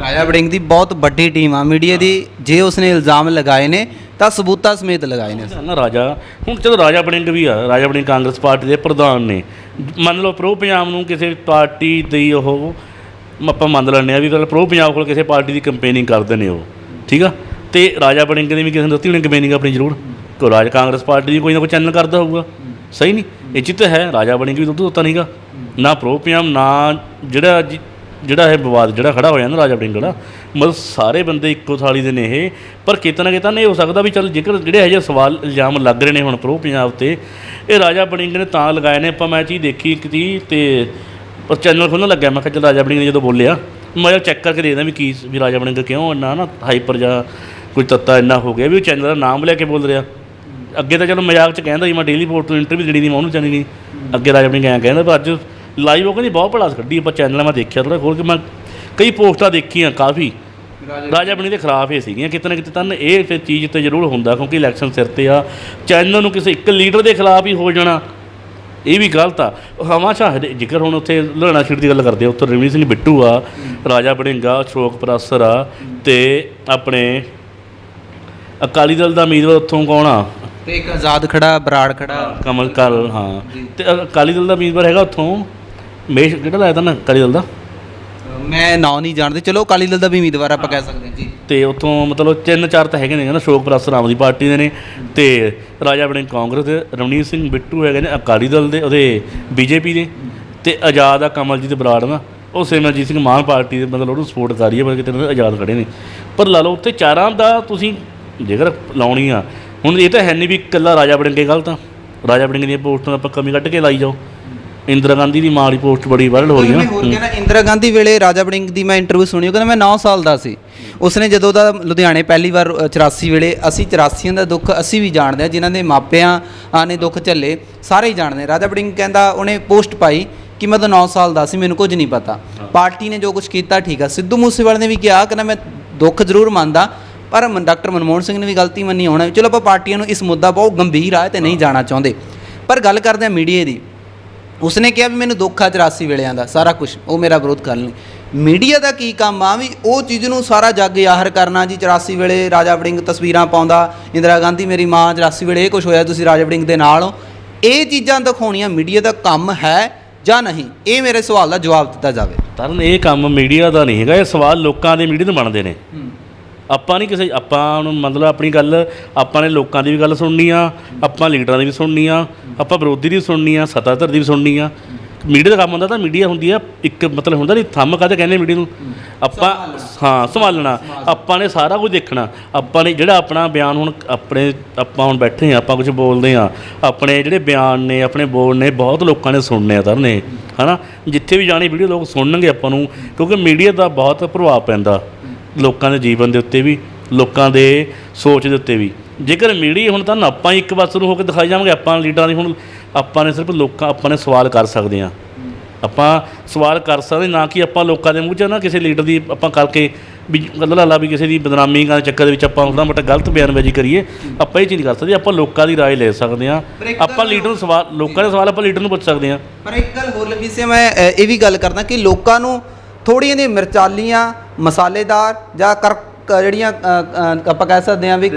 ਰਾਜਾ ਵੜਿੰਗ ਦੀ ਬਹੁਤ ਵੱਡੀ ਟੀਮ ਆ। ਮੀਡੀਆ ਦੀ ਜੇ ਉਸਨੇ ਇਲਜ਼ਾਮ ਲਗਾਏ ਨੇ ਤਾਂ ਸਬੂਤਾਂ ਸਮੇਤ ਲਗਾਏ ਨੇ। ਨਾ ਰਾਜਾ, ਹੁਣ ਚਲੋ ਰਾਜਾ ਬੜਿੰਗ ਵੀ ਆ, ਰਾਜਾ ਬੜਿੰਗ ਕਾਂਗਰਸ ਪਾਰਟੀ ਦੇ ਪ੍ਰਧਾਨ ਨੇ। ਮੰਨ ਲਓ ਪ੍ਰੋ ਪੰਜਾਬ ਨੂੰ ਕਿਸੇ ਪਾਰਟੀ ਦੀ ਉਹ, ਆਪਾਂ ਮੰਨ ਲੈਂਦੇ ਆ ਵੀ ਗੱਲ ਪ੍ਰੋ ਪੰਜਾਬ ਕੋਲ ਕਿਸੇ ਪਾਰਟੀ ਦੀ ਕੰਪੇਨਿੰਗ ਕਰਦੇ ਨੇ ਉਹ, ਠੀਕ ਆ? ਤੇ ਰਾਜਾ ਬੜਿੰਗ ਨੇ ਵੀ ਕਿਸੇ ਨੂੰ ਦਿੱਤੀ ਹੋਣੀ ਕੰਪੇਨਿੰਗ ਆਪਣੀ ਜ਼ਰੂਰ। ਕੋ ਰਾਜ, ਕਾਂਗਰਸ ਪਾਰਟੀ ਦੀ ਕੋਈ ਨਾ ਕੋਈ ਚੈਨਲ ਕਰਦਾ ਹੋਊਗਾ। ਸਹੀ ਨਹੀਂ ਇਹ ਚਿੱਤ ਹੈ, ਰਾਜਾ ਬੜਿੰਗ ਵੀ ਦੁੱਧ ਦਿੱਤਾ ਨਹੀਂਗਾ ਨਾ ਪ੍ਰੋ ਪੰਜਾਬ, ਨਾ ਜਿਹੜਾ ਜਿ- ਜਿਹੜਾ ਇਹ ਵਿਵਾਦ ਜਿਹੜਾ ਖੜਾ ਹੋਇਆ ਨਾ ਰਾਜਾ ਬੜਿੰਗ ਦਾ ਮਤਲਬ ਸਾਰੇ ਬੰਦੇ ਇੱਕੋ ਥਾਲੀ ਦੇ ਨੇ ਇਹ, ਪਰ ਕਿਤੇ ਨਾ ਕਿਤੇ ਨਾ ਇਹ ਹੋ ਸਕਦਾ ਵੀ ਚੱਲ ਜੇਕਰ ਜਿਹੜੇ ਇਹੋ ਜਿਹੇ ਸਵਾਲ, ਇਲਜ਼ਾਮ ਲੱਗ ਰਹੇ ਨੇ ਹੁਣ ਪ੍ਰੋ ਪੰਜਾਬ ਤੇ, ਇਹ ਰਾਜਾ ਬੜਿੰਗ ਨੇ ਤਾਂ ਲਗਾਏ ਨੇ, ਆਪਾਂ ਮੈਂ ਚੀਜ਼ ਦੇਖੀ ਇੱਕ ਚੀਜ਼ ਤੇ ਪਰ ਚੈਨਲ ਖੋਲ੍ਹਣ ਲੱਗਿਆ, ਮੈਂ ਕਿਹਾ ਚੱਲ ਰਾਜਾ ਬੜਿੰਗ ਨੇ ਜਦੋਂ ਬੋਲਿਆ, ਮੈਂ ਚੈੱਕ ਕਰਕੇ ਦੇਖਦਾ ਵੀ ਕੀ ਵੀ ਰਾਜਾ ਬੜਿੰਗ ਕਿਉਂ ਇੰਨਾ ਨਾ ਹਾਈਪਰ ਜਾਂ ਕੋਈ ਤੱਤਾ ਇੰਨਾ ਹੋ ਗਿਆ, ਵੀ ਉਹ ਚੈਨਲ ਦਾ ਨਾਮ ਲੈ ਕੇ ਬੋਲ ਰਿਹਾ। ਅੱਗੇ ਤਾਂ ਚਲੋ ਮਜ਼ਾਕ ਚ ਕਹਿੰਦਾ ਸੀ, ਮੈਂ ਡੇਲੀ ਪੋਰਟ ਤੋਂ ਇੰਟਰਵਿਊ ਦੇਣੀ ਦੀ ਮੈਂ ਉਹਨੂੰ ਚਾਹਣੀ ਨਹੀਂ, ਅੱਗੇ ਰਾਜਾ ਬੜਿੰਗ ਐਂ ਕਹਿੰਦਾ, ਪਰ ਅੱਜ ਲਾਈਵ ਉਹ ਕਹਿੰਦੀ ਬਹੁਤ ਭੜਾਸ ਕੱਢੀ ਆਪਾਂ ਚੈਨਲ ਮੈਂ ਦੇਖਿਆ ਥੋੜਾ ਖੋਲ ਕੇ ਮੈਂ ਕਈ ਪੋਸਟਾਂ ਦੇਖੀਆਂ ਕਾਫੀ। ਰਾਜਾ ਬਣੀ ਦੇ ਖਿਲਾਫ ਇਹ ਸੀਗੀਆਂ ਕਿਤੇ ਨਾ ਕਿਤੇ ਤਾਂ ਇਹ ਫਿਰ ਚੀਜ਼ ਤੇ ਜ਼ਰੂਰ ਹੁੰਦਾ ਕਿਉਂਕਿ ਇਲੈਕਸ਼ਨ ਸਿਰ ਤੇ ਆ। ਚੈਨਲ ਨੂੰ ਕਿਸੇ ਇੱਕ ਲੀਡਰ ਦੇ ਖਿਲਾਫ ਹੀ ਹੋ ਜਾਣਾ ਇਹ ਵੀ ਗਲਤ ਆ। ਹਮਾਸ਼ਾ ਜ਼ਿਕਰ ਹੁਣ ਉੱਥੇ ਲੁਧਿਆਣਾ ਸੀਟ ਦੀ ਗੱਲ ਕਰਦੇ ਆ ਉੱਥੇ ਰਵੀ ਸਿੰਘ ਬਿੱਟੂ ਆ ਰਾਜਾ ਬੜਿੰਗਾ ਅਸ਼ੋਕ ਪਰਾਸਰ ਆ ਤੇ ਆਪਣੇ ਅਕਾਲੀ ਦਲ ਦਾ ਉਮੀਦਵਾਰ ਉੱਥੋਂ ਕੌਣ ਆ? ਤੇ ਇੱਕ ਆਜ਼ਾਦ ਖੜਾ ਬਰਾੜ ਖੜਾ। ਕਮਲ ਕਾਲ ਹਾਂ। ਤੇ ਅਕਾਲੀ ਦਲ ਦਾ ਉਮੀਦਵਾਰ ਹੈਗਾ ਉੱਥੋਂ? ਮੇਸ਼ ਕਿਹੜਾ ਲਾਇਆ ਤਾਂ ਨਾ ਅਕਾਲੀ ਦਲ ਦਾ? ਮੈਂ ਨਾਂ ਨਹੀਂ ਜਾਣਦੇ। ਚਲੋ ਅਕਾਲੀ ਦਲ ਦਾ ਵੀ ਉਮੀਦਵਾਰ ਆਪਾਂ ਕਹਿ ਸਕਦੇ ਹਾਂ ਜੀ। ਤੇ ਉੱਥੋਂ ਮਤਲਬ ਤਿੰਨ ਚਾਰ ਤਾਂ ਹੈਗੇ ਨੇ ਨਾ ਅਸ਼ੋਕ ਪ੍ਰਾਸਰ ਆਮ ਦੀ ਪਾਰਟੀ ਦੇ ਨੇ ਤੇ ਰਾਜਾ ਬਣੇ ਕਾਂਗਰਸ ਦੇ ਰਵਨੀਤ ਸਿੰਘ ਬਿੱਟੂ ਹੈਗੇ ਨੇ ਅਕਾਲੀ ਦਲ ਦੇ ਉਹਦੇ ਬੀਜੇਪੀ ਦੇ ਤੇ ਆਜ਼ਾਦ ਆ ਕਮਲਜੀਤ ਬਰਾੜ ਨਾ ਉਹ ਸਿਮਰਜੀਤ ਸਿੰਘ ਮਾਨ ਪਾਰਟੀ ਦੇ ਮਤਲਬ ਉਹਨੂੰ ਸਪੋਰਟ ਕਰ ਰਹੀ ਹੈ ਬਲਕਿ ਤੇ ਆਜ਼ਾਦ ਖੜੇ ਨੇ। ਪਰ ਲਾ ਲਓ ਉੱਥੇ ਚਾਰਾਂ ਦਾ ਤੁਸੀਂ ਜੇਕਰ ਲਾਉਣੀ ਆ ਹੁਣ ਇਹ ਤਾਂ ਹੈ ਨਹੀਂ ਵੀ ਇਕੱਲਾ ਰਾਜਾ ਵੜਿੰਗੇ ਗਲਤ ਆ। ਰਾਜਾ ਵੜਿੰਗੇ ਦੀਆਂ ਪੋਸਟਾਂ ਆਪਾਂ ਕਮੀ ਕੱਢ ਕੇ ਲਾਈ ਜਾਓ। ਇੰਦਰਾ ਗਾਂਧੀ ਦੀ ਮਾਂ ਦੀ ਪੋਸਟ ਬੜੀ ਵਾਇਰਲ ਹੋ ਰਹੀ ਹੈ ਮੈਂ ਹੋਰ ਨਾ ਕਹਿਣਾ ਇੰਦਰਾ ਗਾਂਧੀ ਵੇਲੇ ਰਾਜਾ ਵੜਿੰਗ ਦੀ ਮੈਂ ਇੰਟਰਵਿਊ ਸੁਣੀ ਉਹ ਕਹਿੰਦਾ ਮੈਂ 9 ਸਾਲ ਦਾ ਸੀ। ਉਸਨੇ ਜਦੋਂ ਦਾ ਲੁਧਿਆਣੇ ਪਹਿਲੀ ਵਾਰ ਅ, 84 ਵੇਲੇ ਅਸੀਂ 84 ਦਾ ਦੁੱਖ ਅਸੀਂ ਵੀ ਜਾਣਦੇ ਹਾਂ ਜਿਨ੍ਹਾਂ ਦੇ ਮਾਪਿਆਂ ਆ ਨੇ ਦੁੱਖ ਝੱਲੇ ਸਾਰੇ ਹੀ ਜਾਣਦੇ ਰਾਜਾ ਵੜਿੰਗ ਕਹਿੰਦਾ ਉਹਨੇ ਪੋਸਟ ਪਾਈ ਕਿ ਮੈਂ ਤਾਂ 9 ਸਾਲ ਦਾ ਸੀ ਮੈਨੂੰ ਕੁਝ ਨਹੀਂ ਪਤਾ। ਪਾਰਟੀ ਨੇ ਜੋ ਕੁਝ ਕੀਤਾ ਠੀਕ ਆ। ਸਿੱਧੂ ਮੂਸੇਵਾਲੇ ਨੇ ਵੀ ਕਿਹਾ ਕਿ ਨਾ ਮੈਂ ਦੁੱਖ ਜ਼ਰੂਰ ਮੰਨਦਾ ਪਰ ਮਨ- ਡਾਕਟਰ ਮਨਮੋਹਨ ਸਿੰਘ ਨੇ ਵੀ ਗਲਤੀ ਮੰਨੀ ਹੋਣਾ ਚਲੋ ਆਪਾਂ ਪਾਰਟੀਆਂ ਨੂੰ ਇਸ ਮੁੱਦਾ ਬਹੁਤ ਗੰਭੀਰ ਆ ਤੇ ਨਹੀਂ ਜਾਣਾ ਚਾਹੁੰਦੇ। ਪਰ ਗੱਲ ਕਰਦੇ ਆ ਮੀਡੀਆ ਦੀ। ਉਸਨੇ ਕਿਹਾ ਵੀ ਮੈਨੂੰ ਦੁੱਖ ਆ 84 ਵੇਲਿਆਂ ਦਾ ਸਾਰਾ ਕੁਝ ਉਹ ਮੇਰਾ ਵਿਰੋਧ ਕਰ ਲੈਣ ਮੀਡੀਆ ਦਾ ਕੀ ਕੰਮ ਆ? ਵੀ ਉਹ ਚੀਜ਼ ਨੂੰ ਸਾਰਾ ਜੱਗ ਜ਼ਾਹਰ ਕਰਨਾ ਜੀ 84 ਵੇਲੇ ਰਾਜਾ ਵੜਿੰਗ ਤਸਵੀਰਾਂ ਪਾਉਂਦਾ ਇੰਦਰਾ ਗਾਂਧੀ ਮੇਰੀ ਮਾਂ 84 ਵੇਲੇ ਇਹ ਕੁਝ ਹੋਇਆ ਤੁਸੀਂ ਰਾਜਾ ਵੜਿੰਗ ਦੇ ਨਾਲ ਹੋ। ਇਹ ਚੀਜ਼ਾਂ ਦਿਖਾਉਣੀਆਂ ਮੀਡੀਆ ਦਾ ਕੰਮ ਹੈ ਜਾਂ ਨਹੀਂ? ਇਹ ਮੇਰੇ ਸਵਾਲ ਦਾ ਜਵਾਬ ਦਿੱਤਾ ਜਾਵੇ। ਤਰਨ ਇਹ ਕੰਮ ਮੀਡੀਆ ਦਾ ਨਹੀਂ ਹੈਗਾ ਇਹ ਸਵਾਲ ਲੋਕਾਂ ਦੇ ਮੀਡੀਆ ਤੋਂ ਬਣਦੇ ਨੇ। ਆਪਾਂ ਨਹੀਂ ਕਿਸੇ, ਆਪਾਂ ਨੂੰ ਮਤਲਬ ਆਪਣੀ ਗੱਲ, ਆਪਾਂ ਨੇ ਲੋਕਾਂ ਦੀ ਵੀ ਗੱਲ ਸੁਣਨੀ ਆ, ਆਪਾਂ ਲੀਡਰਾਂ ਦੀ ਵੀ ਸੁਣਨੀ ਆ, ਆਪਾਂ ਵਿਰੋਧੀ ਦੀ ਵੀ ਸੁਣਨੀ ਆ ਸੱਤਾਧਰ ਦੀ ਵੀ ਸੁਣਨੀ ਆ। ਮੀਡੀਆ ਦਾ ਕੰਮ ਹੁੰਦਾ ਤਾਂ ਮੀਡੀਆ ਹੁੰਦੀ ਆ, ਇੱਕ ਮਤਲਬ ਹੁੰਦਾ ਨਹੀਂ, ਥੰਮ ਕਾਹਦੇ ਕਹਿੰਦੇ ਮੀਡੀਆ ਨੂੰ? ਆਪਾਂ, ਹਾਂ, ਸੰਭਾਲਣਾ। ਆਪਾਂ ਨੇ ਸਾਰਾ ਕੁਝ ਦੇਖਣਾ। ਆਪਾਂ ਨੇ ਜਿਹੜਾ ਆਪਣਾ ਬਿਆਨ ਹੁਣ ਆਪਣੇ, ਆਪਾਂ ਹੁਣ ਬੈਠੇ ਆ, ਆਪਾਂ ਕੁਝ ਬੋਲਦੇ ਆ, ਆਪਣੇ ਜਿਹੜੇ ਬਿਆਨ ਨੇ, ਆਪਣੇ ਬੋਲ ਨੇ, ਬਹੁਤ ਲੋਕਾਂ ਨੇ ਸੁਣਨੇ ਆ ਤਰਨੇ ਹਨਾ? ਜਿੱਥੇ ਵੀ ਜਾਣੀ ਵੀਡੀਓ ਲੋਕ ਸੁਣਨਗੇ ਆਪਾਂ ਨੂੰ, ਕਿਉਂਕਿ ਮੀਡੀਆ ਦਾ ਬਹੁਤ ਪ੍ਰਭਾਵ ਪੈਂਦਾ। ਲੋਕਾਂ ਦੇ ਜੀਵਨ ਦੇ ਉੱਤੇ ਵੀ ਲੋਕਾਂ ਦੇ ਸੋਚ ਦੇ ਉੱਤੇ ਵੀ ਜੇਕਰ ਮੀਡੀਆ ਹੁਣ ਤਾਂ ਆਪਾਂ ਹੀ ਇੱਕ ਪਾਸੇ ਨੂੰ ਹੋ ਕੇ ਦਿਖਾਈ ਜਾਵਾਂਗੇ ਆਪਾਂ ਲੀਡਰਾਂ ਦੀ ਹੁਣ ਆਪਾਂ ਨੇ ਸਿਰਫ ਲੋਕਾਂ ਆਪਾਂ ਨੇ ਸਵਾਲ ਕਰ ਸਕਦੇ ਹਾਂ ਆਪਾਂ ਸਵਾਲ ਕਰ ਸਕਦੇ ਨਾ ਕਿ ਆਪਾਂ ਲੋਕਾਂ ਦੇ ਮੂੰਹ 'ਚ ਨਾ ਕਿਸੇ ਲੀਡਰ ਦੀ ਆਪਾਂ ਕਰਕੇ ਵੀ ਗੱਲ ਲਾ ਲਾ ਵੀ ਕਿਸੇ ਦੀ ਬਦਨਾਮੀ ਕਰਨ ਦੇ ਚੱਕਰ ਦੇ ਵਿੱਚ ਆਪਾਂ ਉਹਦਾ ਮੋਟਾ ਗਲਤ ਬਿਆਨਬਾਜ਼ੀ ਕਰੀਏ ਆਪਾਂ ਇਹ ਚੀਜ਼ ਨਹੀਂ ਕਰ ਸਕਦੇ ਆਪਾਂ ਲੋਕਾਂ ਦੀ رائے ਲੈ ਸਕਦੇ ਹਾਂ ਪਰ ਇੱਕ ਆਪਾਂ ਗੱਲ ਲੀਡਰ ਨੂੰ ਸਵਾਲ ਲੋਕਾਂ ਦੇ ਸਵਾਲ ਆਪਾਂ ਲੀਡਰ ਨੂੰ ਪੁੱਛ ਸਕਦੇ ਹਾਂ ਪਰ ਇੱਕ ਗੱਲ ਹੋਰ ਲੱਗੀ ਸੀ ਮੈਂ ਅ, ਇਹ ਵੀ ਗੱਲ ਕਰਦਾ ਕਿ ਲੋਕਾਂ ਨੂੰ ਥੋੜੀਆਂ ਜਿਹੀਆਂ ਮਿਰਚਾਲੀਆਂ ਮਸਾਲੇਦਾਰ ਜਾਂ ਕਰ ਜਿਹੜੀਆਂ ਆਪਾਂ ਕਹਿ ਸਕਦੇ ਹਾਂ ਵੀ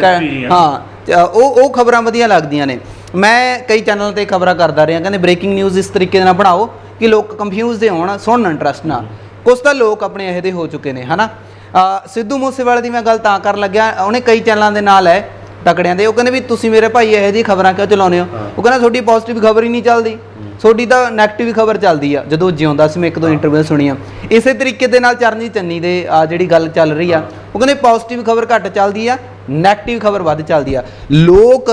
ਹਾਂ ਉਹ ਉਹ ਖਬਰਾਂ ਵਧੀਆ ਲੱਗਦੀਆਂ ਨੇ। ਮੈਂ ਕਈ ਚੈਨਲ ਤੇ ਖਬਰਾਂ ਕਰਦਾ ਰਿਹਾ ਕਹਿੰਦੇ ਬ੍ਰੇਕਿੰਗ ਨਿਊਜ਼ ਇਸ ਤਰੀਕੇ ਨਾਲ ਬਣਾਓ ਕਿ ਲੋਕ ਕੰਫਿਊਜ਼ ਦੇ ਹੋਣ ਸੁਣਨ ਇੰਟਰਸਟ ਨਾਲ। ਕੁਝ ਤਾਂ ਲੋਕ ਆਪਣੇ ਇਹਦੇ ਹੋ ਚੁੱਕੇ ਨੇ ਹਨਾ? ਸਿੱਧੂ ਮੂਸੇਵਾਲੇ ਦੀ ਮੈਂ ਗੱਲ ਤਾਂ ਕਰਨ ਲੱਗਿਆ ਉਹਨੇ ਕਈ ਚੈਨਲਾਂ ਦੇ ਨਾਲ ਹੈ ਤਕੜਿਆਂ ਦੇ। ਉਹ ਕਹਿੰਦੇ ਵੀ ਤੁਸੀਂ ਮੇਰੇ ਭਾਈ ਇਹੋ ਜਿਹੀ ਖਬਰਾਂ ਕਿਉਂ ਚਲਾਉਂਦੇ ਹੋ? ਉਹ ਕਹਿੰਦਾ ਤੁਹਾਡੀ ਪੋਜ਼ਿਟਿਵ ਖਬਰ ਹੀ ਨਹੀਂ ਚੱਲਦੀ। ਤੁਹਾਡੀ ਤਾਂ 네ਗੇਟਿਵ ਖਬਰ ਚੱਲਦੀ ਆ ਜਦੋਂ ਜਿਉਂਦਾ ਸੀ ਮੈਂ ਇੱਕ ਦੋ ਇੰਟਰਵਿਊ ਸੁਣੀਆਂ। ਇਸੇ ਤਰੀਕੇ ਦੇ ਨਾਲ ਚਰਨਜੀਤ ਚੰਨੀ ਦੇ ਆ ਜਿਹੜੀ ਗੱਲ ਚੱਲ ਰਹੀ ਆ ਉਹ ਕਹਿੰਦੇ ਪੋਜ਼ਿਟਿਵ ਖਬਰ ਘੱਟ ਚੱਲਦੀ ਆ 네ਗੇਟਿਵ ਖਬਰ ਵੱਧ ਚੱਲਦੀ ਆ। ਲੋਕ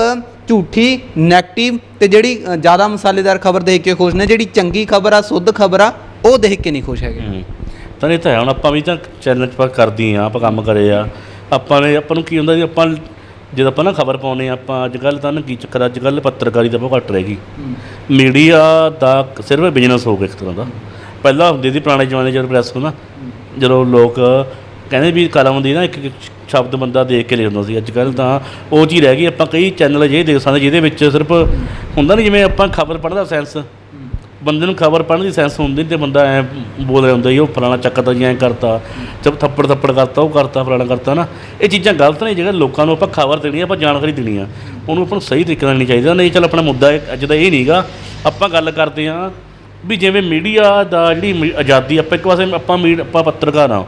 ਝੂਠੀ 네ਗੇਟਿਵ ਤੇ ਜਿਹੜੀ ਜ਼ਿਆਦਾ ਮਸਾਲੇਦਾਰ ਖਬਰ ਦੇਖ ਕੇ ਖੁਸ਼ ਨੇ ਜਿਹੜੀ ਚੰਗੀ ਖਬਰ ਆ ਸੁੱਧ ਖਬਰ ਆ ਉਹ ਦੇਖ ਕੇ ਨਹੀਂ ਖੁਸ਼ ਹੈਗੇ। ਤਾਂ ਇਹ ਤਾਂ ਹੁਣ ਆਪਾਂ ਵੀ ਤਾਂ ਚੈਨਲ 'ਚ ਪਾ ਕਰਦੀ ਆ ਆਪਾਂ ਕੰਮ ਕਰੇ ਆ। ਆਪਾਂ ਨੇ ਆਪਾਂ ਨੂੰ ਕੀ ਹੁੰਦਾ ਜੀ ਆਪਾਂ ਜਦੋਂ ਆਪਾਂ ਨਾ ਖਬਰ ਪਾਉਨੇ ਆਪਾਂ ਅੱਜ ਕੱਲ ਤਾਂ ਨਾ ਕੀ ਚੱਕਰ ਅੱਜ ਕੱਲ ਪੱਤਰਕਾਰੀ ਤਾਂ ਬਹੁਤ ਘੱਟ ਰਹਿ ਗਈ। ਮੀਡੀਆ ਦਾ ਸਿਰਫ ਬਿਜ਼ਨਸ ਹੋ ਗਿਆ ਇੱਕ ਤਰ੍ਹਾਂ ਦਾ। ਪਹਿਲਾਂ ਹੁੰਦੀ ਸੀ ਪੁਰਾਣੇ ਜ਼ਮਾਨੇ ਜਦੋਂ ਪ੍ਰੈਸ ਨੂੰ ਨਾ ਜਦੋਂ ਲੋਕ ਕਹਿੰਦੇ ਵੀ ਕਲਮ ਦੀ ਨਾ ਇੱਕ ਇੱਕ ਸ਼ਬਦ ਬੰਦਾ ਦੇਖ ਕੇ ਲਿਖਦਾ ਸੀ ਅੱਜ ਕੱਲ ਤਾਂ ਉਹ ਚੀਜ਼ ਰਹਿ ਗਈ ਆਪਾਂ ਕਈ ਚੈਨਲ ਅਜਿਹੇ ਦੇਖ ਸਕਦੇ ਜਿਹਦੇ ਵਿੱਚ ਸਿਰਫ ਹੁੰਦਾ ਨਹੀਂ ਜਿਵੇਂ ਆਪਾਂ ਖਬਰ ਪੜ੍ਹਨ ਦਾ ਸੈਂਸ। ਬੰਦੇ ਨੂੰ ਖਬਰ ਪੜ੍ਹਨ ਦੀ ਸੈਂਸ ਹੁੰਦੀ ਨਹੀਂ ਤੇ ਬੰਦਾ ਐ ਬੋਲ ਰਿਹਾ ਹੁੰਦਾ ਜੀ ਉਹ ਫਲਾਣਾ ਚੱਕਦਾ ਜੀ, ਐਂ ਕਰਤਾ ਜਦ ਥੱਪੜ ਥੱਪੜ ਕਰਤਾ, ਉਹ ਕਰਤਾ, ਫਲਾਣਾ ਕਰਤਾ ਨਾ ਇਹ ਚੀਜ਼ਾਂ ਗਲਤ ਨੇ ਜਿਹੜਾ ਲੋਕਾਂ ਨੂੰ ਆਪਾਂ ਖਬਰ ਦੇਣੀ ਆਪਾਂ ਜਾਣਕਾਰੀ ਦੇਣੀ ਆ ਉਹਨੂੰ ਆਪਾਂ ਨੂੰ ਸਹੀ ਤਰੀਕੇ ਨਾਲ ਨਹੀਂ ਚਾਹੀਦਾ ਨਹੀਂ, ਚੱਲ ਆਪਣਾ ਮੁੱਦਾ ਅੱਜ ਦਾ ਇਹ ਨਹੀਂਗਾ ਆਪਾਂ ਗੱਲ ਕਰਦੇ ਆ ਵੀ ਜਿਵੇਂ ਮੀਡੀਆ ਦਾ ਜਿਹੜੀ ਮੀ- ਆਜ਼ਾਦੀ, ਆਪਾਂ ਇੱਕ ਪਾਸੇ ਆਪਾਂ ਮੀਡ ਆਪਾਂ ਪੱਤਰਕਾਰ ਆ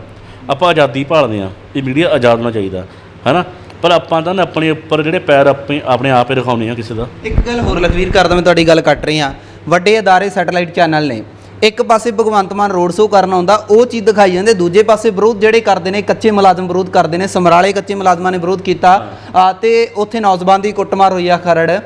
ਆਪਾਂ ਆਜ਼ਾਦੀ ਭਾਲਦੇ ਆ ਇਹ ਮੀਡੀਆ ਆਜ਼ਾਦ ਹੋਣਾ ਚਾਹੀਦਾ, ਹੈਨਾ? ਪਰ ਆਪਾਂ ਤਾਂ ਨਾ ਆਪਣੇ ਉੱਪਰ ਜਿਹੜੇ ਪੈਰ ਆਪਣੇ ਆਪਣੇ ਆਪ ਹੀ ਰਖਾਉਣੇ ਆ ਕਿਸੇ ਦਾ। ਇੱਕ ਗੱਲ ਹੋਰ ਲਖਵੀਰ ਕਰਦਾ ਮੈਂ ਤੁਹਾਡੀ ਗੱਲ ਕੱਟ ਰਹੀ ਹਾਂ। ਵੱਡੇ ਅਦਾਰੇ ਸੈਟੇਲਾਈਟ ਚੈਨਲ ਨੇ। ਇੱਕ ਪਾਸੇ ਭਗਵੰਤ ਮਾਨ ਰੋਡ ਸ਼ੋਅ ਕਰਨ ਆਉਂਦਾ ਉਹ ਚੀਜ਼ ਦਿਖਾਈ ਜਾਂਦੇ ਦੂਜੇ ਪਾਸੇ ਵਿਰੋਧ ਜਿਹੜੇ ਕਰਦੇ ਨੇ ਕੱਚੇ ਮੁਲਾਜ਼ਮ ਵਿਰੋਧ ਕਰਦੇ ਨੇ ਸਮਰਾਲੇ ਕੱਚੇ ਮੁਲਾਜ਼ਮਾਂ ਨੇ ਵਿਰੋਧ ਕੀਤਾ। ਤੇ ਉੱਥੇ ਨੌਜਵਾਨ ਦੀ ਕੁੱਟਮਾਰ ਹੋਈ ਆ ਖਰੜ।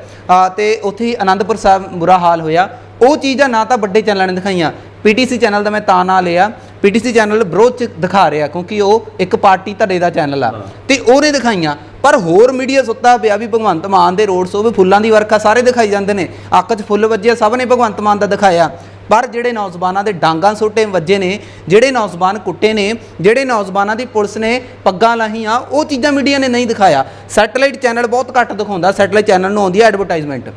ਤੇ ਉੱਥੇ ਹੀ ਆਨੰਦਪੁਰ ਸਾਹਿਬ ਬੁਰਾ ਹਾਲ ਹੋਇਆ। ਉਹ ਚੀਜ਼ਾਂ ਨਾ ਤਾਂ ਵੱਡੇ ਚੈਨਲਾਂ ਨੇ ਦਿਖਾਈਆਂ। ਪੀਟੀਸੀ ਚੈਨਲ ਦਾ ਮੈਂ ਤਾਂ ਨਾਂ ਲਿਆ। ਪੀਟੀਸੀ ਚੈਨਲ ਵਿਰੋਧ ਚ ਦਿਖਾ ਰਿਹਾ ਕਿਉਂਕਿ ਉਹ ਇੱਕ ਪਾਰਟੀ ਧੜੇ ਦਾ ਚੈਨਲ ਆ। ਤੇ ਉਹਨੇ ਦਿਖਾਈਆਂ ਪਰ ਹੋਰ ਮੀਡੀਆ ਸੁੱਤਾ ਪਿਆ ਵੀ ਭਗਵੰਤ ਮਾਨ ਦੇ ਰੋਡ ਸ਼ੋਅ ਵੀ ਫੁੱਲਾਂ ਦੀ ਵਰਖਾ ਸਾਰੇ ਦਿਖਾਈ ਜਾਂਦੇ ਨੇ। ਅੱਖ 'ਚ ਫੁੱਲ ਵੱਜੇ ਆ, ਸਭ ਨੇ ਭਗਵੰਤ ਮਾਨ ਦਾ ਦਿਖਾਇਆ। ਪਰ ਜਿਹੜੇ ਨੌਜਵਾਨਾਂ ਦੇ ਡਾਂਗਾਂ ਸੋਟੇ ਵੱਜੇ ਨੇ ਜਿਹੜੇ ਨੌਜਵਾਨ ਕੁੱਟੇ ਨੇ ਜਿਹੜੇ ਨੌਜਵਾਨਾਂ ਦੀ ਪੁਲਿਸ ਨੇ ਪੱਗਾਂ ਲਾਹੀਆਂ ਉਹ ਚੀਜ਼ਾਂ ਮੀਡੀਆ ਨੇ ਨਹੀਂ ਦਿਖਾਇਆ। ਸੈਟੇਲਾਈਟ ਚੈਨਲ ਬਹੁਤ ਘੱਟ ਦਿਖਾਉਂਦਾ ਸੈਟੇਲਾਈਟ ਚੈਨਲ ਨੂੰ ਆਉਂਦੀ ਹੈ ਐਡਵਰਟਾਈਜ਼ਮੈਂਟ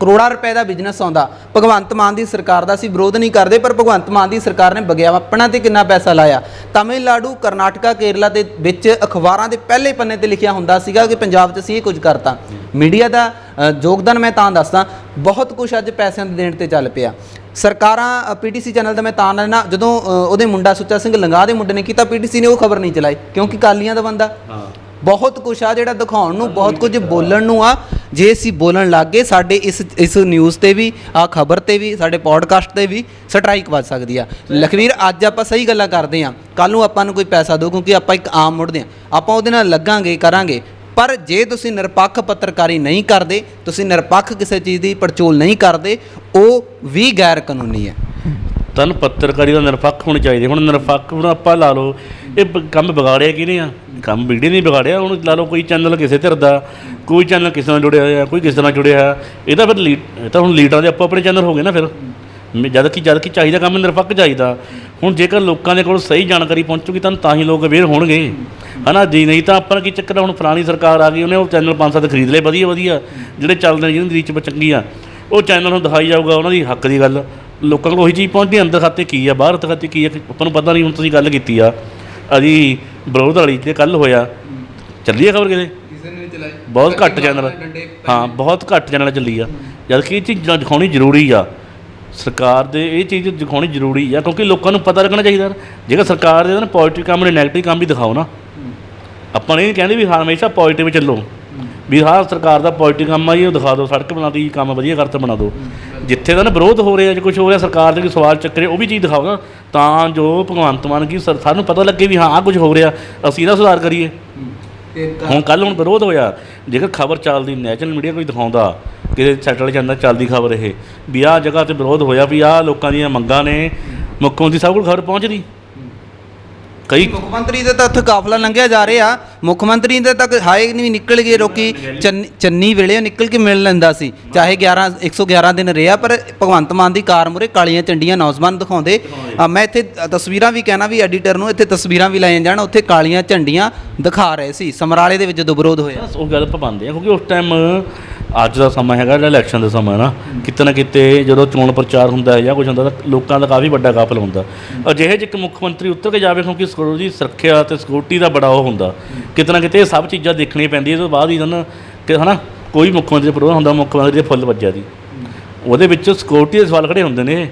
ਕਰੋੜਾਂ ਰੁਪਏ ਦਾ ਬਿਜ਼ਨਸ ਆਉਂਦਾ। ਭਗਵੰਤ ਮਾਨ ਦੀ ਸਰਕਾਰ ਦਾ ਅਸੀਂ ਵਿਰੋਧ ਨਹੀਂ ਕਰਦੇ, ਪਰ ਭਗਵੰਤ ਮਾਨ ਦੀ ਸਰਕਾਰ ਨੇ ਵਿਗਿਆਪਨਾਂ ਤੇ ਕਿੰਨਾ ਪੈਸਾ ਲਾਇਆ। ਤਾਮਿਲਨਾਡੂ, ਕਰਨਾਟਕਾ, ਕੇਰਲਾ ਦੇ ਵਿੱਚ ਅਖਬਾਰਾਂ ਦੇ ਪਹਿਲੇ ਪੰਨੇ ਤੇ ਲਿਖਿਆ ਹੁੰਦਾ ਸੀਗਾ ਕਿ ਪੰਜਾਬ 'ਚ ਅਸੀਂ ਇਹ ਕੁਝ ਕਰਤਾ। ਮੀਡੀਆ ਦਾ ਯੋਗਦਾਨ ਮੈਂ ਤਾਂ ਦੱਸਦਾ, ਬਹੁਤ ਕੁਝ ਅੱਜ ਪੈਸਿਆਂ ਦੇ ਦੇਣ ਤੇ ਚੱਲ ਪਿਆ। ਸਰਕਾਰਾਂ ਪੀਟੀਸੀ ਚੈਨਲ ਦਾ ਮੈਂ ਤਾਂ ਨਾ ਜਦੋਂ ਉਹਦੇ ਮੁੰਡਾ ਸੁੱਚਾ ਸਿੰਘ ਲੰਗਾ ਦੇ ਮੁੰਡੇ ਨੇ ਕੀਤਾ, ਪੀਟੀਸੀ ਨੇ ਉਹ ਖਬਰ ਨਹੀਂ ਚਲਾਈ, ਕਿਉਂਕਿ ਕਾਲੀਆਂ ਦਾ ਬੰਦਾ। ਬਹੁਤ ਕੁਝ ਆ ਜਿਹੜਾ ਦਿਖਾਉਣ ਨੂੰ, ਬਹੁਤ ਕੁਝ ਬੋਲਣ ਨੂੰ ਆ। ਜੇ ਅਸੀਂ ਬੋਲਣ ਲੱਗ ਗਏ, ਸਾਡੇ ਇਸ ਇਸ ਨਿਊਜ਼ ਤੇ ਵੀ, ਆ ਖਬਰ ਤੇ ਵੀ, ਸਾਡੇ ਪੋਡਕਾਸਟ ਤੇ ਵੀ ਸਟ੍ਰਾਈਕ ਵੱਜ ਸਕਦੀ ਆ। ਲਖਵੀਰ, ਅੱਜ ਆਪਾਂ ਸਹੀ ਗੱਲਾਂ ਕਰਦੇ ਆ। ਕੱਲ ਨੂੰ ਆਪਾਂ ਨੂੰ ਕੋਈ ਪੈਸਾ ਦਿਓ, ਕਿਉਂਕਿ ਆਪਾਂ ਇੱਕ ਆਮ ਮੁੜਦੇ ਆ। ਆਪਾਂ ਉਹਦੇ ਨਾਲ ਲੱਗਾਂਗੇ, ਕਰਾਂਗੇ। ਪਰ ਜੇ ਤੁਸੀਂ ਨਿਰਪੱਖ ਪੱਤਰਕਾਰੀ ਨਹੀਂ ਕਰਦੇ, ਤੁਸੀਂ ਨਿਰਪੱਖ ਕਿਸੇ ਚੀਜ਼ ਦੀ ਪੜਚੋਲ ਨਹੀਂ ਕਰਦੇ, ਉਹ ਵੀ ਗੈਰ ਕਾਨੂੰਨੀ ਹੈ। ਤੁਹਾਨੂੰ ਪੱਤਰਕਾਰੀ ਦਾ ਨਿਰਪੱਖ ਹੋਣੀ ਚਾਹੀਦੀ। ਹੁਣ ਨਿਰਪੱਖ ਹੁਣ ਆਪਾਂ ਲਾ ਲਓ ਇਹ ਬ- ਕੰਮ ਵਿਗਾੜਿਆ ਕਿਹਨੇ ਆ? ਕੰਮ ਵੀਡੀਓ ਨਹੀਂ ਵਿਗਾੜਿਆ ਹੁਣ ਲਾ ਲਓ ਕੋਈ ਚੈਨਲ ਕਿਸੇ ਧਿਰ ਦਾ ਕੋਈ ਚੈਨਲ ਕਿਸੇ ਨਾਲ ਜੁੜਿਆ ਹੋਇਆ ਕੋਈ ਕਿਸੇ ਨਾਲ ਜੁੜਿਆ ਹੋਇਆ ਇਹ ਤਾਂ ਫਿਰ ਲੀ- ਇਹ ਤਾਂ ਹੁਣ ਲੀਡਰਾਂ ਦੇ ਆਪੋ ਆਪਣੇ ਚੈਨਲ ਹੋ ਗਏ ਨਾ ਫਿਰ। ਮ- ਜਦ ਕਿ ਜਦ ਕਿ ਚਾਹੀਦਾ ਕੰਮ ਨਿਰਪੱਖ ਚਾਹੀਦਾ। ਹੁਣ ਜੇਕਰ ਲੋਕਾਂ ਦੇ ਕੋਲ ਸਹੀ ਜਾਣਕਾਰੀ ਪਹੁੰਚੂਗੀ ਤਾਂ ਤਾਂ ਹੀ ਲੋਕ ਅਵੇਅਰ ਹੋਣਗੇ। ਹਨਾ ਜੀ ਨਹੀਂ ਤਾਂ ਆਪਾਂ ਨੂੰ ਕੀ ਚੱਕਰ ਆ, ਹੁਣ ਪੁਰਾਣੀ ਸਰਕਾਰ ਆ ਗਈ ਉਹਨੇ ਉਹ ਚੈਨਲ ਪੰਜ ਸੱਤ ਖਰੀਦ ਲਏ ਵਧੀਆ ਵਧੀਆ। ਜਿਹੜੇ ਚੱਲਦੇ ਨੇ ਜਿਹਨਾਂ ਦੀ ਰੀਚ ਬ ਚੰਗੀ ਆ ਉਹ ਚੈਨਲ ਨੂੰ ਦਿਖਾਈ ਜਾਊਗਾ ਉਹਨਾਂ ਦੀ ਹੱਕ ਦੀ ਗੱਲ। ਲੋਕਾਂ ਕੋਲ ਉਹੀ ਚੀਜ਼ ਪਹੁੰਚਦੀ ਅੰਦਰ ਖਾਤੇ ਕੀ ਆ ਬਾਹਰ ਖਾਤੇ ਕੀ ਆ ਆਪਾਂ ਨੂੰ ਪਤਾ ਨਹੀਂ ਹੁਣ ਤੁਸੀਂ ਗੱਲ ਕੀਤੀ ਆ। ਅਜੀ ਵਿਰੋਧ ਵਾਲੀ ਤੇ ਕੱਲ ਹੋਇਆ। ਚੱਲੀ ਆ ਖਬਰ ਕਿਤੇ? ਕਿਸੇ ਨੇ ਚਲਾਈ। ਬਹੁਤ ਘੱਟ ਚੈਨਲ। ਹਾਂ ਬਹੁਤ ਘੱਟ ਚੈਨਲ ਚੱਲੀ ਆ। ਜਦ ਕਿ ਇਹ ਚੀਜ਼ ਦਿਖਾਉਣੀ ਜ਼ਰੂਰੀ ਆ। ਸਰਕਾਰ ਦੇ ਇਹ ਚੀਜ਼ ਦਿਖਾਉਣੀ ਜ਼ਰੂਰੀ ਆ ਕਿਉਂਕਿ ਲੋਕਾਂ ਨੂੰ ਪਤਾ ਲੱਗਣਾ ਚਾਹੀਦਾ। ਜੇਕਰ ਸਰਕਾਰ ਦੇ ਨਾ ਪੋਜ਼ਿਟਿਵ ਕੰਮ ਨੇ ਨੈਗੇਟਿਵ ਕੰਮ ਵੀ ਦਿਖਾਓ ਨਾ। ਆਪਾਂ ਨਹੀਂ ਕਹਿੰਦੇ ਵੀ ਹਮੇਸ਼ਾ ਪੋਜ਼ਿਟਿਵ ਚੱਲੋ। ਵੀ ਹਾਂ ਸਰਕਾਰ ਦਾ ਪੋਜ਼ਿਟਿਵ ਕੰਮ ਆ ਜੀ ਉਹ ਦਿਖਾ ਦਿਓ ਸੜਕ ਬਣਾਤੀ ਕੰਮ ਵਧੀਆ ਕਰਤਾ ਬਣਾ ਦਿਓ। ਜਿੱਥੇ ਦਾ ਨਾ ਵਿਰੋਧ ਹੋ ਰਿਹਾ ਜੇ ਕੁਝ ਹੋ ਰਿਹਾ ਸਰਕਾਰ ਦੇ ਕੋਈ ਸਵਾਲ ਚੱਕਰੇ ਉਹ ਵੀ ਚੀਜ਼ ਦਿਖਾਓ ਨਾ। ਤਾਂ ਜੋ ਭਗਵੰਤ ਮਾਨ ਕੀ ਸਰ- ਸਾਨੂੰ ਪਤਾ ਲੱਗੇ ਵੀ ਹਾਂ ਆਹ ਕੁਝ ਹੋ ਰਿਹਾ ਅਸੀਂ ਇਹਦਾ ਸੁਧਾਰ ਕਰੀਏ। ਹੁਣ ਕੱਲ ਹੁਣ ਵਿਰੋਧ ਹੋਇਆ। ਜੇਕਰ ਖਬਰ ਚੱਲਦੀ ਨੈਸ਼ਨਲ ਮੀਡੀਆ ਕੋਈ ਦਿਖਾਉਂਦਾ ਕਿਸੇ ਸੈਟਲ ਜਾਂਦਾ ਚੱਲਦੀ ਖਬਰ ਇਹ ਵੀ ਆਹ ਜਗ੍ਹਾ ਤੇ ਵਿਰੋਧ ਹੋਇਆ ਵੀ ਆਹ ਲੋਕਾਂ ਦੀਆਂ ਮੰਗਾਂ ਨੇ ਮੁੱਖ ਮੰਤਰੀ ਸਾਹਿਬ ਕੋਲ ਖਬਰ ਪਹੁੰਚਦੀ। ਕਈ ਮੁੱਖ ਮੰਤਰੀ ਦੇ ਤਾਂ ਉੱਥੇ ਕਾਫਲਾ ਲੰਘਿਆ ਜਾ ਰਿਹਾ। ਮੁੱਖ ਮੰਤਰੀ ਦੇ ਤੱਕ ਹਾਏ ਨਹੀਂ ਨਿਕਲ ਗਏ ਲੋਕੀ। ਚੰਨੀ- ਚੰਨੀ ਵੇਲੇ ਨਿਕਲ ਕੇ ਮਿਲ ਲੈਂਦਾ ਸੀ। ਚਾਹੇ 11 111 ਦਿਨ ਰਿਹਾ ਪਰ ਭਗਵੰਤ ਮਾਨ ਦੀ ਕਾਰ ਮੁਰੇ ਕਾਲੀਆਂ ਝੰਡੀਆਂ ਨੌਜਵਾਨ ਦਿਖਾਉਂਦੇ। ਅ, ਮੈਂ ਇੱਥੇ ਤਸਵੀਰਾਂ ਵੀ ਕਹਿਣਾ ਵੀ ਐਡੀਟਰ ਨੂੰ ਇੱਥੇ ਤਸਵੀਰਾਂ ਵੀ ਲਾਈਆਂ ਜਾਣ ਉੱਥੇ ਕਾਲੀਆਂ ਝੰਡੀਆਂ ਦਿਖਾ ਰਹੇ ਸੀ। ਸਮਰਾਲੇ ਦੇ ਵਿੱਚ ਜਦੋਂ ਵਿਰੋਧ ਹੋਇਆ ਉਹ ਗੱਲ ਪਾਉਂਦੇ ਆ ਕਿਉਂਕਿ ਉਸ ਟਾਈਮ ਅੱਜ ਦਾ ਸਮਾਂ ਹੈਗਾ ਜਿਹੜਾ ਇਲੈਕਸ਼ਨ ਦਾ ਸਮਾਂ ਹੈ ਨਾ ਕਿਤੇ ਨਾ ਕਿਤੇ ਜਦੋਂ ਚੋਣ ਪ੍ਰਚਾਰ ਹੁੰਦਾ ਹੈ ਜਾਂ ਕੁਝ ਹੁੰਦਾ ਤਾਂ ਲੋਕਾਂ ਦਾ ਕਾਫੀ ਵੱਡਾ ਕਾਫਲ ਹੁੰਦਾ। ਅਜਿਹੇ ਇੱਕ ਮੁੱਖ ਮੰਤਰੀ ਉੱਤਰ ਕੇ ਜਾਵੇ ਕਿਉਂਕਿ ਦੀ ਸੁਰੱਖਿਆ ਤੇ ਸਿਕਿਉਰਿਟੀ ਦਾ ਬੜਾ ਉਹ ਹੁੰਦਾ। ਕਿਤੇ ਨਾ ਕਿਤੇ ਇਹ ਸਭ ਚੀਜ਼ਾਂ ਦੇਖਣੀਆਂ ਪੈਂਦੀਆਂ ਇਸ ਤੋਂ ਬਾਅਦ ਹੀ ਨਾ ਕਿ ਹਨਾ ਕੋਈ ਮੁੱਖ ਮੰਤਰੀ ਪ੍ਰੋਗਰਾਮ ਹੁੰਦਾ ਮੁੱਖ ਮੰਤਰੀ ਦੇ ਫੁੱਲ ਵੱਜਿਆ ਦੀ ਉਹਦੇ ਵਿੱਚ ਸਿਕਿਉਰਿਟੀ ਦੇ ਸਵਾਲ ਖੜੇ ਹੁੰਦੇ ਨੇ।